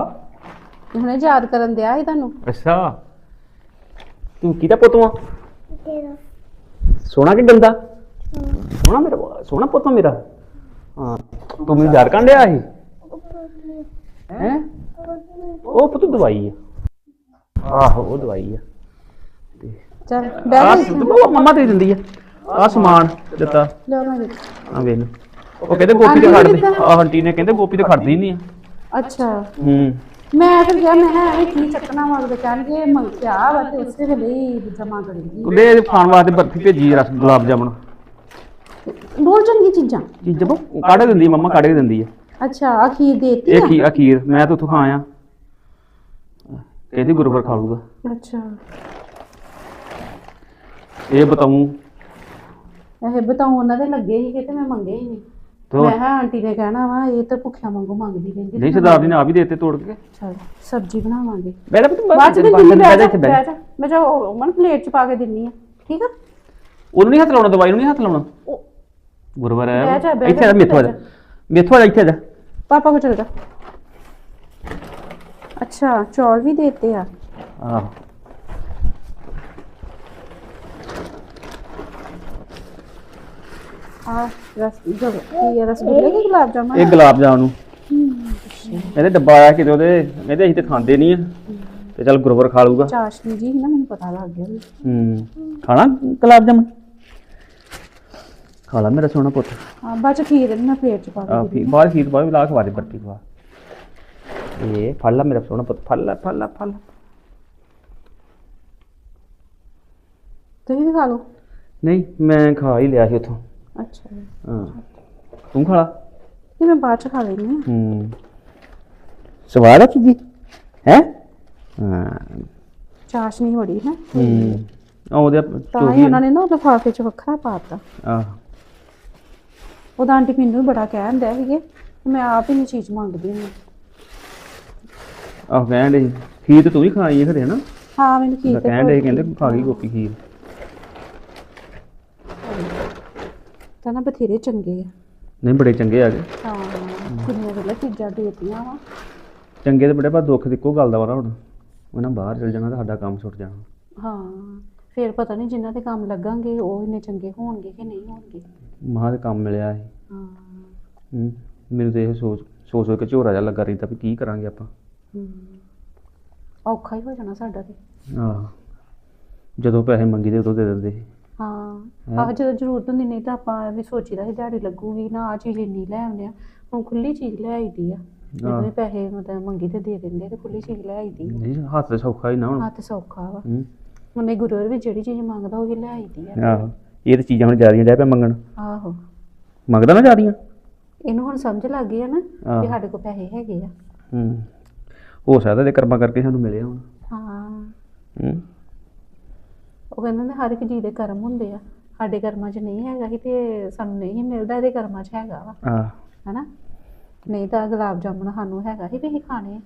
ਹੁਣੇ ਯਾਦ ਕਰਨ ਦਿਆ ਸੀ ਤੁਹਾਨੂੰ।
ਅੱਛਾ। ਤੂੰ ਕਿਹਦਾ ਪੁੱਤ ਵਾਂ?
तेरा
ਸੋਹਣਾ ਕਿ ਗੰਦਾ? ਸੋਹਣਾ ਮੇਰਾ ਵਾ- ਸੋਹਣਾ ਪੁੱਤ ਵਾਂ ਮੇਰਾ। ਹਾਂ ਤੂੰ ਮੈਨੂੰ ਯਾਦ ਕਰਨ ਡਿਆ ਸੀ? ਹੈ? ਉਹ ਪੁੱਤ ਦਵਾਈ ਆ। ਆਹੋ ਉਹ ਦਵਾਈ ਆ।
ਚਲ
ਆ ਉਹ ਮੰਮਾ ਦੇ ਦਿੰਦੀ ਆ। ਆ ਸਮਾਨ ਦਿੱਤਾ।
ਮੈਂ
ਆ ਵੇਖ ਲਓ। ਉਹ ਕਹਿੰਦੇ ਗੋਪੀ ਤੇ ਖੜਦੀ ਆ ਆਂਟੀ ਨੇ ਕਹਿੰਦੇ ਗੋਪੀ ਤੇ ਖੜਦੀ ਨਹੀਂ ਆ।
ਅੱਛਾ।
ਹੂੰ।
ਮੈਂ ਫਿਰ ਕਿਹਾ ਮੈਂ ਕਿਹਾ ਇਹ ਕੀ ਚੱਕਣਾ ਮੰਗਦੇ ਕਹਿਣਗੇ ਮੰਗਿਆ ਵਾ ਤੇ ਉਸੇ ਵੇਲੇ ਹੀ ਜਮਾ ਕਰੇਗੀ
ਉਹਦੇ ਖਾਣ ਵਾਸਤੇ ਬਰਫੀ ਭੇਜੀ ਰਸ ਗੁਲਾਬ ਜਾਮਣ।
ਬਹੁਤ ਚੰਗੀ ਚੀਜ਼ਾਂ।
ਚੀਜ਼ ਜਬ ਕੱਢ ਦਿੰਦੀ ਮੰਮਾ ਕੱਢ ਕੇ ਦਿੰਦੀ ਆ।
ਅੱਛਾ ਅਖੀਰ ਦੇਤੀ
ਇਹ
ਆ?
ਕੀ ਅਖੀਰ ਮੈਂ ਤਾਂ ਉੱਥੋਂ ਖਾ ਆਇਆ। ਕਹਿੰਦੀ ਖਾ ਲੂਗਾ
ਅੱਛਾ।
ਇਹ ਬਤਾਉਂ
ਇਹ ਬਤਾਉ ਉਹਨਾਂ ਦੇ ਲੱਗੇ ਸੀਗੇ ਤੇ ਮੈਂ ਮੰਗੇ ਹੀ ਨਹੀਂ। ਮੈਂ ਕਿਹਾ ਆਂਟੀ ਨੇ ਕਹਿਣਾ ਵਾ ਇਹ ਤਾਂ ਭੁੱਖਿਆਂ ਵਾਂਗੂ ਮੰਗਦੀ ਰਹਿੰਦੀ
ਨਹੀਂ ਸਰਦਾਰ ਜੀ ਨੇ ਆ ਵੀ ਦੇਤੇ ਤੋੜ ਕੇ।
ਚਲ ਸਬਜ਼ੀ ਬਣਾਵਾਂਗੇ।
ਬੈਠਾ ਪੁੱਤ
ਬਾਅਦ ਚ ਦਿੰਦੀ ਬੈਠ
ਇੱਥੇ ਬੈਠ
ਮੈਂ ਜਾ ਮਨ ਪਲੇਟ ਚ ਪਾ ਕੇ ਦਿੰਨੀ ਆ ਠੀਕ ਆ?
ਉਹਨੂੰ ਨਹੀਂ ਹੱਥ ਲਾਉਣਾ ਦਵਾਈ ਨੂੰ ਨਹੀਂ ਹੱਥ ਲਾਉਣਾ? ਗੁਰੂਵਰ ਹੈ
ਬਹਿ
ਇੱਥੇ ਆ ਮੇਥੋਂ ਆ ਮੇਥੋਂ ਆ ਇੱਥੇ ਆ
ਪਾਪਾ ਕੋ ਚਲ ਜਾ। ਅੱਛਾ ਚੌਲ ਵੀ ਦੇਤੇ ਆ?
ਆਹੋ।
ਆ ਰਸ ਜੋ ਕੀ ਆ, ਰਸਗੁੱਲੇ ਕਿ ਗੁਲਾਬ ਜਾਮੁਨ
ਇਹ ਗੁਲਾਬ ਜਾਮਨ ਨੂੰ। ਇਹਦੇ ਡੱਬਾ ਆਇਆ ਕਿਤੇ ਉਹਦੇ ਕਹਿੰਦੇ ਅਸੀਂ ਤੇ ਖਾਂਦੇ ਨਹੀਂ ਆ। ਤੇ ਚੱਲ ਗੁਰੂਵਰ ਖਾ ਲੂਗਾ
ਚਾਸ਼ਨੀ ਜੀ ਸੀ ਨਾ ਮੈਨੂੰ ਪਤਾ ਲੱਗ ਗਿਆ ਵੀ।
ਹੂੰ ਖਾਣਾ ਗੁਲਾਬ ਜਾਮਨ ਖਾ ਲਾ ਮੇਰਾ ਸੋਹਣਾ ਪੁੱਤ।
ਹਾਂ ਬਾਅਦ ਚ ਖੀਰ ਇਹਨੂੰ ਮੈਂ ਪਲੇਟ ਚ ਪਾ
ਆ
ਕੇ
ਫੀ ਬਾਹਰ ਖੀਰ ਬਾਹਰ ਲਾ ਖਵਾ ਦੇ ਬਰਫੀ ਖਵਾ ਇਹ ਫੜ ਲਾ ਮੇਰਾ ਸੋਹਣਾ ਪੁੱਤ ਫੜ ਲਾ ਫੜ ਲਾ ਫੜ ਲਾ।
ਤੁਸੀਂ ਵੀ ਖਾ ਲਓ।
ਨਹੀਂ ਮੈਂ ਖਾ ਹੀ ਲਿਆ ਸੀ ਉੱਥੋਂ।
ਅੱਛਾ ਜੀ।
ਹਾਂ। ਤੂੰ ਖਾ ਲਾ।
ਨਹੀਂ ਮੈਂ ਬਾਅਦ ਚ ਖਾ ਲੈਣੀ ਆ
ਹੂੰ। ਸਵਾਦ ਆ ਚੀਜ਼ੀ? ਹੈ? ਹਾਂ।
ਚਾਸ਼ਨੀ ਬੜੀ ਹੈ।
ਹੂੰ। ਆ ਉਹਦੇ
ਤਾਂ ਹੀ ਉਹਨਾਂ ਨੇ ਨਾ ਲਿਫਾਫੇ ਚ ਵੱਖਰਾ ਪਾਤਾ।
ਆ
ਉਹਦਾ ਆਂਟੀ ਮੈਨੂੰ ਵੀ ਬੜਾ ਕਹਿਣ ਦਿਆ ਸੀਗੇ ਮੈਂ ਆਪ ਹੀ ਨਹੀਂ ਚੀਜ਼ ਮੰਗਦੀ ਹਾਂ।
ਆਹ ਕਹਿਣ ਦੇ ਖੀਰ ਤੇ ਤੂੰ ਵੀ ਖਾਈ ਹੈ ਖਰੇ ਨਾ?
ਹਾਂ ਮੈਨੂੰ ਖੀਰ ਤੇ
ਕਹਿਣ ਦੇ ਕਹਿੰਦੇ ਖਾ ਗਈ ਗੋਪੀ ਖੀਰ।
ਤਾਂ ਨਾ ਬਥੇਰੇ ਚੰਗੇ ਆ।
ਨਹੀਂ ਬੜੇ ਚੰਗੇ ਆ ਗਏ
ਹਾਂ ਕਿੰਨੀਆਂ ਵਧੀਆ ਚੀਜ਼ਾਂ ਦੇਤੀਆਂ ਵਾ।
ਚੰਗੇ ਤੇ ਬੜੇ ਪਰ ਦੁੱਖ ਦੀ ਇੱਕੋ ਗੱਲ ਦਾ ਵਾ ਨਾ ਹੁਣ। ਉਹਨਾਂ ਬਾਹਰ ਚਲ ਜਾਣਾ ਤਾਂ ਸਾਡਾ ਕੰਮ ਛੁੱਟ ਜਾਣਾ।
ਹਾਂ ਫਿਰ ਪਤਾ ਨਹੀਂ ਜਿਨ੍ਹਾਂ ਦੇ ਕੰਮ ਲੱਗਾਂਗੇ ਉਹ ਇੰਨੇ ਚੰਗੇ ਹੋਣਗੇ ਕਿ ਨਹੀਂ ਹੋਣਗੇ।
ਮਹਾਂ ਦੇ ਕੰਮ ਮਿਲਿਆ
ਹਾਂ।
ਹੂੰ ਮੈਨੂੰ ਤੇ ਇਹ ਸੋਚ ਸੋਚ ਸੋਚ ਕੇ ਝੋਰਾ ਜਿਹਾ ਲੱਗਾ ਰਹਿੰਦਾ ਵੀ ਕੀ ਕਰਾਂਗੇ ਆਪਾਂ।
ਹਮ। ਔਖਾ ਹੀ ਹੋ ਜਾਣਾ ਸਾਡਾ ਤੇ।
ਆਹ ਜਦੋਂ ਪੈਸੇ ਮੰਗੀ ਦੇ ਉਦੋਂ ਦੇ ਦਿੰਦੇ ਸੀ।
ਹਾਂ। ਆਹ ਜਦੋਂ ਜ਼ਰੂਰਤ ਹੁੰਦੀ ਨਹੀਂ ਤਾਂ ਆਪਾਂ ਵੀ ਸੋਚੀਦਾ ਸੀ ਦਿਹਾੜੀ ਲੱਗੂਗੀ ਨਾ ਆ ਚੀਜ਼ ਇੰਨੀ ਲੈ ਆਉਂਦੇ ਆ। ਹੁਣ ਖੁੱਲੀ ਚੀਜ਼ ਲੈ ਆਈਦੀ ਆ। ਜਦੋਂ ਵੀ ਪੈਸੇ ਮਤਲਬ ਮੰਗੀ ਤੇ ਦੇ ਦਿੰਦੇ ਤੇ ਖੁੱਲੀ ਚੀਜ਼ ਲੈ ਆਈਦੀ ਆ।
ਨਹੀਂ ਹੱਥ ਤੇ ਸੌਖਾ ਹੀ ਨਾ ਹੁਣ।
ਹੱਥ ਸੌਖਾ ਵਾ।
ਹੂੰ।
ਉਹਨੇ ਗੁਰੂ ਵੀ ਜਿਹੜੀ ਚੀਜ਼ ਮੰਗਦਾ ਉਹ ਹੀ ਲੈ ਆਈਦੀ ਆ।
ਆਹੋ। ਇਹ ਤੇ ਚੀਜ਼ਾਂ ਹੁਣ ਜ਼ਿਆਦੀਆਂ ਡੈ ਪਿਆ ਮੰਗਣ।
ਆਹੋ।
ਮੰਗਦਾ ਨਾ ਜ਼ਿਆਦੀਆਂ?
ਇਹਨੂੰ ਹੁਣ ਸਮਝ ਲੱਗ ਗਈ ਆ ਨਾ। ਕਿ ਸਾਡੇ ਕੋਲ ਪੈਸੇ ਹੈਗੇ ਆ।
ਹੂੰ। ਹੋ ਸਕਦਾ ਤੇ ਕਰਮਾਂ ਕਰਕੇ ਸਾਨੂੰ ਮਿਲੇ ਹੁਣ।
ਹਾਂ।
ਹੂੰ।
ਉਹ ਕਹਿੰਦੇ ਨੇ ਹਰ ਇੱਕ ਚੀਜ਼ ਦੇ ਕਰਮ ਹੁੰਦੇ ਆ ਸਾਡੇ ਕਰਮਾਂ 'ਚ ਨਹੀਂ ਹੈਗਾ ਸੀ ਤੇ ਸਾਨੂੰ ਨਹੀਂ ਮਿਲਦਾ ਇਹਦੇ ਕਰਮਾਂ 'ਚ ਹੈਗਾ ਵਾ।
ਆ
ਹਨਾ? ਨਹੀਂ ਤਾਂ ਗੁਲਾਬ ਜਾਮੁਨ ਸਾਨੂੰ ਹੈਗਾ ਸੀ ਵੀ ਅਸੀਂ ਖਾਣੇ ਆ।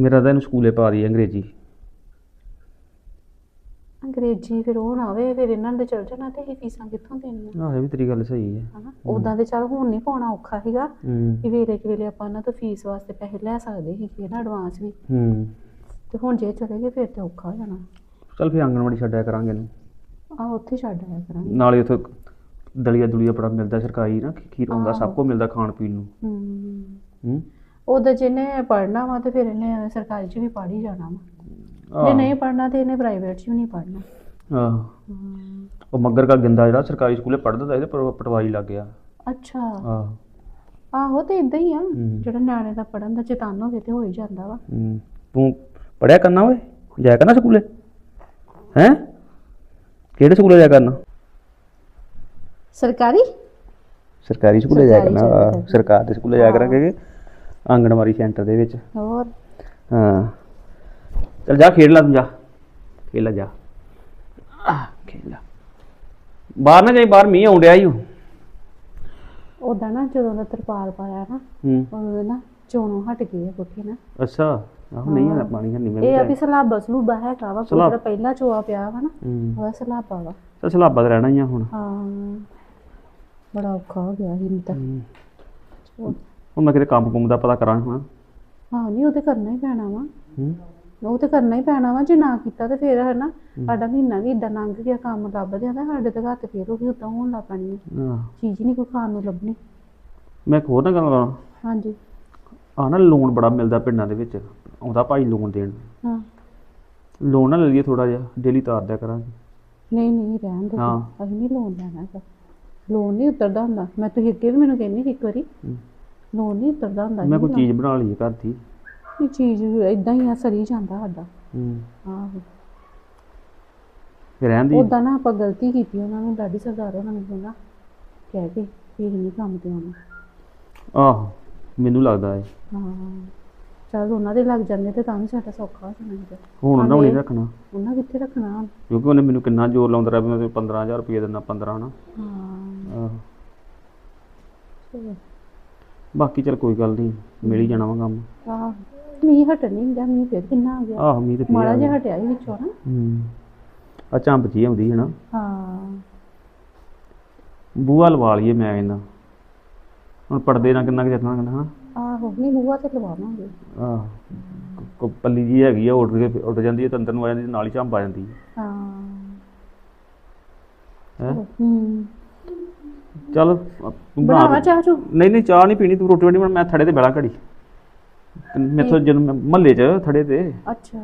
ਮੇਰਾ ਤਾਂ ਇਹਨੂੰ ਸਕੂਲੇ ਪਾ ਦੀ ਅੰਗਰੇਜ਼ੀ।
ਅੰਗਰੇਜ਼ੀ ਫਿਰ ਉਹ ਨਾ ਹੋਵੇ ਫਿਰ ਇਹਨਾਂ ਨੇ ਚਲ ਜਾਣਾ ਤੇ ਇਹ ਫੀਸਾਂ ਕਿੱਥੋਂ ਦੇਣੀਆਂ?
ਆਹ ਇਹ ਵੀ ਤੇਰੀ ਗੱਲ ਸਹੀ ਹੈ।
ਹਨਾ? ਉਦਾਂ ਤੇ ਚੱਲ ਹੁਣ ਨਹੀਂ ਪਾਉਣਾ ਔਖਾ ਸੀਗਾ
ਹੂੰ।
ਕਿ ਵੇਲੇ ਕਿ ਵੇਲੇ ਆਪਾਂ ਇਹਨਾਂ ਤੋਂ ਫੀਸ ਵਾਸਤੇ ਪੈਸੇ ਲੈ ਸਕਦੇ ਸੀ ਨਾ ਐਡਵਾਂਸ ਵੀ।
ਹੂੰ।
ਤੇ ਹੁਣ ਜੇ ਚਲੇ ਗਏ ਫਿਰ ਤੇ ਔਖਾ ਹੋ ਜਾਣਾ।
ਚੱਲ ਫਿਰ ਆਂਗਣਵਾੜੀ ਛੱਡਿਆ ਕਰਾਂਗੇ ਇਹਨੂੰ।
ਆ ਉੱਥੇ ਛੱਡ ਆਇਆ ਕਰਾਂਗੇ।
ਨਾਲੇ ਉੱਥੇ ਦਲੀਆ ਦੁਲੀਆ ਬੜਾ ਮਿਲਦਾ ਸਰਕਾਰੀ ਨਾ ਖੀਰ ਹੁੰਦਾ ਸਭ ਕੁਝ ਮਿਲਦਾ ਖਾਣ ਪੀਣ ਨੂੰ।
ਹੂੰ।
ਹੂੰ?
ਉਹਦਾ ਜਿਹਨੇ ਪੜਨਾ ਵਾ ਤੇ ਫਿਰ ਇਹਨੇ ਸਰਕਾਰੀ 'ਚ ਵੀ ਪੜ੍ਹ ਹੀ ਜਾਣਾ ਵਾ। ਜੇ
ਆਹ।
ਨਹੀਂ ਪੜਨਾ ਤੇ ਇਹਨੇ ਪ੍ਰਾਈਵੇਟ 'ਚ ਵੀ ਨਹੀਂ ਪੜਨਾ
ਆਹ। ਉਹ ਮੱਗਰ ਕਾ ਗਿੰਦਾ ਜਿਹੜਾ ਸਰਕਾਰੀ ਸਕੂਲੇ ਪੜ੍ਹਦਾ ਤਾਂ ਇਹਦੇ ਪਰ ਪਟਵਾਰੀ ਲੱਗ ਗਿਆ।
ਅੱਛਾ।
ਆਹ।
ਆਹੋ ਤੇ ਇਦਾਂ ਹੀ ਆ। ਜਿਹੜਾ ਨਿਆਣੇ ਦਾ ਪੜਨ ਦਾ ਚੇਤਨ ਹੋਵੇ ਤੇ ਹੋ ਹੀ ਜਾਂਦਾ ਵਾ।
ਹੂੰ। ਤੂੰ ਪੜਿਆ ਕਰਨਾ ਓਏ? ਜਾਇਆ ਕਰਨਾ ਸਕੂਲੇ? ਹੈ? ਕਿਹੜੇ ਸਕੂਲੇ ਜਾਇਆ ਕਰਨਾ?
ਸਰਕਾਰੀ?
ਸਰਕਾਰੀ ਸਕੂਲੇ
ਸਰਕਾਰੀ
ਕਰਨਾ। ਸਰਕਾਰ ਦੇ ਸਕੂਲੇ ਜਾਇਆ ਕਰਾਂਗੇ ਕਿ ਆਂਗਣਵਾੜੀ ਸੈਂਟਰ ਦੇ ਵਿੱਚ?
ਹੋਰ?
ਹਾਂ। ਚਲ ਜਾ ਖੇਡ ਲੈ ਤੂੰ ਜਾ। ਖੇਡ ਲੈ ਜਾ। ਆਹ, ਖੇਡ ਲੈ। ਬਾਹਰ ਨਾ ਜਾਈ ਬਾਹਰ ਮੀਂਹ ਆਉਣ ਡਿਆ ਈ ਓ।
ਉਦਾਂ ਨਾ ਜਦੋਂ ਦਾ ਤਰਪਾਲ ਪਾਇਆ ਨਾ
ਹੂੰ।
ਉਦੋਂ ਨਾ ਚੋਣੋਂ ਹਟ ਗਈ ਆ ਕੋਠੀ ਨਾ।
ਅੱਛਾ ਆਹੋ ਨਹੀਂ ਹੈ। ਪਾਣੀ ਹੈ ਨਹੀਂ ਮੈਂ
ਇਹ ਆ ਵੀ। ਸਲਾਬਾ ਸਲੂਬਾ ਹੈਗਾ ਵਾ
ਸਲਾਬ-
ਜਿਹੜਾ ਪਹਿਲਾ ਚੋਆ ਪਿਆ ਵਾ ਨਾ
ਹੂੰ।
ਉਹਦਾ ਸਲਾਬਾ ਵਾ।
ਚੱਲ ਸਲਾਬਾ ਤਾਂ ਰਹਿਣਾ ਹੀ ਆ ਹੁਣ।
ਹਾਂ ਬੜਾ ਔਖਾ ਹੋ ਗਿਆ ਸੀ ਨਹੀਂ ਤਾਂ।
ਹੂੰ। ਹੁਣ ਮੈਂ ਕਿਤੇ ਕੰਮ ਕੁੰਮ ਦਾ ਪਤਾ ਕਰਾਂ ਹਾਂ।
ਹਾਂ ਨਹੀਂ ਉਹ ਤੇ ਕਰਨਾ ਹੀ ਪੈਣਾ ਵਾ।
ਹੂੰ।
ਉਹ ਤੇ ਕਰਨਾ ਹੀ ਪੈਣਾ ਵਾ ਜੇ ਨਾ ਕੀਤਾ ਤੇ ਫਿਰ ਹੈ। ਨਾ ਸਾਡਾ ਮਹੀਨਾ ਵੀ ਇਦਾਂ ਲੰਘ ਗਿਆ ਕੰਮ ਲੱਭਦੇ ਆ ਤਾਂ ਸਾਡੇ ਤੇ ਘਰ ਤੇ ਫਿਰ ਉਹ ਵੀ ਉਦਾਂ ਹੋਣ ਲੱਗ ਪੈਣੀ ਆ।
ਆਹ,
ਚੀਜ਼ ਹੀ ਨਹੀਂ ਕੋਈ ਖਾਣ ਨੂੰ ਲੱਭਣੀ।
ਮੈਂ ਇੱਕ ਹੋਰ ਨਾ ਗੱਲ ਕਰਾਂ।
ਹਾਂਜੀ।
ਆ ਨਾ ਲੋਨ ਬੜਾ ਮਿਲਦਾ ਪਿੰਡਾਂ ਦੇ ਵਿੱਚ ਆਉਂਦਾ ਭਾਈ ਲੋਨ ਦੇਣ।
ਹਾਂ।
ਲੋਨ ਨਾ ਲੈ ਲਈਏ ਥੋੜਾ ਜਿਹਾ ਡੇਲੀ ਤਾਰ ਦਿਆ ਕਰਾਂਗੇ।
ਨਹੀਂ ਨਹੀਂ ਰਹਿਣ ਦੋ
ਹਾਂ।
ਅਸੀਂ ਨਹੀਂ ਲੋਨ ਲੈਣਾ ਹੈਗਾ। ਲੋਨ ਨਹੀਂ ਉਤਰਦਾ ਹੁੰਦਾ। ਮੈਂ ਤੁਸੀਂ ਅੱਗੇ ਵੀ ਮੈਨੂੰ ਕਹਿੰਦੀ ਸੀ ਇੱਕ ਵਾਰੀ ਲੋਨ ਨਹੀਂ ਉਤਰਦਾ ਹੁੰਦਾ
ਮੈਂ ਕੋਈ ਚੀਜ਼ ਬਣਾ ਲਈਏ ਘਰ ਦੀ।
ਇਹ ਚੀਜ਼ ਇਦਾਂ ਹੀ ਆ ਸਰੀ ਜਾਂਦਾ ਸਾਡਾ।
ਹੂੰ।
ਆਹੋ।
ਰਹਿਣ ਦੀ।
ਉਦਾਂ ਨਾ ਆਪਾਂ ਗਲਤੀ ਕੀਤੀ ਉਹਨਾਂ ਨੂੰ ਲਾਡੀ ਸਰਦਾਰ ਉਹਨਾਂ ਨੂੰ ਨਾ ਕਹਿ ਕੇ ਵੀ ਇਹ ਨਹੀਂ ਕੰਮ ਤੇ ਆਉਣਾ।
ਆਹੋ। ਮੈਨੂੰ ਲੱਗਦਾ ਹੈ।
ਹਾਂ। ਚੱਲ ਉਹਨਾਂ ਦੇ ਲੱਗ ਜਾਂਦੇ ਤੇ ਤਾਂ ਵੀ ਸਾਡਾ ਸੌਖਾ ਹੋ ਜਾਣਾ ਸੀਗਾ
ਹੁਣ ਉਹਨਾਂ ਨੂੰ ਨਹੀਂ ਰੱਖਣਾ।
ਉਹਨਾਂ ਕਿੱਥੇ ਰੱਖਣਾ?
ਕਿਉਂਕਿ ਉਹਨੇ ਮੈਨੂੰ ਕਿੰਨਾ ਜ਼ੋਰ ਲਾਉਂਦਾ ਰਿਹਾ ਵੀ ਮੈਂ ਤੈਨੂੰ 15000 ਰੁਪਏ ਦਿੰਦਾ 15 ਹਨਾ?
ਹਾਂ।
ਆਹੋ।
ਚਲੋ।
ਬਾਕੀ ਚਲ ਕੋਈ ਗੱਲ ਨਹੀਂ ਮਿਲ ਹੀ ਜਾਣਾ ਵਾ ਕੰਮ।
ਆਹ ਮੀਂਹ ਹਟ ਨਹੀਂ ਗਿਆ ਮੀਂਹ ਫਿਰ ਕਿੰਨਾ ਆ ਗਿਆ?
ਆਹੋ ਮੀਂਹ ਤੇ
ਮਾੜਾ
ਪਿਆ
ਜਿਹਾ ਹਟਿਆ ਹੀ ਵਿੱਚੋਂ ਨਾ
ਹੂੰ। ਆ ਝੰਬ ਜੀ ਆਉਂਦੀ ਹੈ ਨਾ
ਹਾਂ।
ਬੂਹਾ ਲਵਾ ਲਈਏ ਮੈਂ ਕਹਿੰਦਾ ਹੁਣ ਪਰਦੇ ਨਾਲ ਕਿੰਨਾ ਕੁ ਜਤਨਾ ਕਹਿੰਦਾ ਹਨਾ?
ਆਹੋ ਨਹੀਂ ਬੂਹਾ ਤੇ ਲਵਾਵਾਂਗੇ।
ਆਹ ਕੋ ਪੱਲੀ ਜੀ ਹੈਗੀ ਆ ਉੱਡ ਕੇ ਉੱਡ ਜਾਂਦੀ ਹੈ ਤਾਂ ਅੰਦਰ ਨੂੰ ਆ ਜਾਂਦੀ ਤੇ ਨਾਲ ਹੀ ਆ ਜਾਂਦੀ ਹੈ
ਹਾਂ।
ਹੈਂ?
ਹੂੰ।
ਚੱਲ ਤੂੰ ਬਣਾ
ਬਣਾਵਾ। ਚਾਹ ਚੂ?
ਨਹੀਂ ਨਹੀਂ ਚਾਹ ਨਹੀਂ ਪੀਣੀ ਤੂੰ ਰੋਟੀ ਨਹੀਂ ਮੈਂ ਥੜੇ ਤੇ ਬੈਲਾ ਘੜੀ। ਤੇ ਮੈਥੋਂ ਜਦੋਂ ਮਹੱਲੇ 'ਚ ਥੜੇ ਤੇ।
ਅੱਛਾ।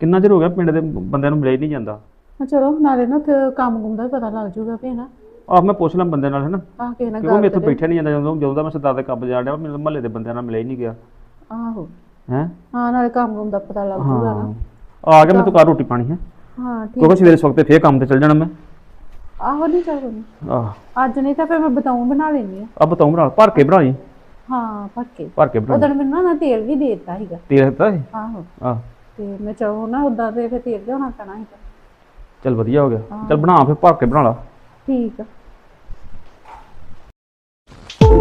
ਕਿੰਨਾ ਚਿਰ ਹੋ ਗਿਆ ਪਿੰਡ ਦੇ ਬੰਦਿਆਂ ਨੂੰ ਮਿਲਿਆ ਹੀ ਨਹੀਂ ਜਾਂਦਾ?
ਹਾਂ ਚਲੋ ਨਾਲੇ ਨਾ ਕੰਮ ਕੁੰਮ ਦਾ ਵੀ ਪਤਾ ਲੱਗ ਜੂਗਾ ਵੀ ਨਾ
ਆਹ ਮੈਂ ਪੁੱਛ ਲਾਂ ਬੰਦੇ ਨਾਲ ਹੈ ਨਾ
ਆਹ ਕਿਸੇ ਨਾਲ
ਕਿਉਂਕਿ
ਗੱਲ
ਬੈਠਿਆ ਨਹੀਂ ਜਾਂਦਾ ਜਦੋਂ ਜਦੋਂ ਦਾ ਮੈਂ ਸਰਦਾਰ ਦੇ ਕੱਬ ਡਿਆ ਮੈਨੂੰ ਮਹੱਲੇ ਦੇ ਬੰਦਿਆਂ ਨਾਲ ਮਿਲਿਆ ਹੀ ਨਹੀਂ ਗਿਆ।
ਆਹੋ।
ਹੈ?
ਹਾਂ ਨਾਲੇ ਕੰਮ ਕੁੰਮ ਦਾ ਪਤਾ ਲੱਗ ਜੂਗਾ
ਹਾਂ।
ਨਾ
ਆ ਗਿਆ ਮੈਂ ਤੂੰ ਕਰ ਰੋਟੀ ਪਾਣੀ ਹੈ?
ਹਾਂ ਠੀਕ।
ਕਿਉਂਕਿ ਸਵੇਰੇ ਸਵਖਤੇ ਫੇਰ ਕੰਮ ਤੇ ਚੱਲ ਜਾਣਾ ਮੈਂ।
ਆਹੋ ਨਹੀਂ ਚੱਲ ਕੋਈ।
ਆਹ।
ਅੱਜ ਨਹੀਂ ਤਾਂ ਫਿਰ ਮੈਂ ਬਤਾਉਂ ਬਣਾ ਲੈਣੀ ਆ।
ਆ ਬਤਾਉਂ ਬਣਾ ਭਰ ਕੇ ਬਣਾਈ।
ਹਾਂ
ਭਰ ਕੇ। ਬਣਾ
ਉਦੋਂ ਮੈਨੂੰ ਨਾ ਤੇਲ ਵੀ ਦੇ ਦਿੱਤਾ ਸੀਗਾ।
ਤੇਲ ਦਿੱਤਾ ਸੀ?
ਆਹੋ।
ਆਹ।
ਤੇ ਮੈਂ ਚਲੋ ਨਾ ਉਦਾਂ ਤੇ ਫਿਰ ਤੇਲ ਲਿਆਉਣਾ ਪੈਣਾ ਸੀਗਾ।
ਚੱਲ ਵਧੀਆ ਹੋ ਗਿਆ। ਚੱਲ ਬਣਾ ਫੇਰ ਭਰ ਕੇ ਬਣਾ ਲਾ।
ਠੀਕ ਆ।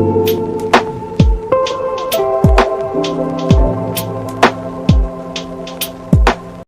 you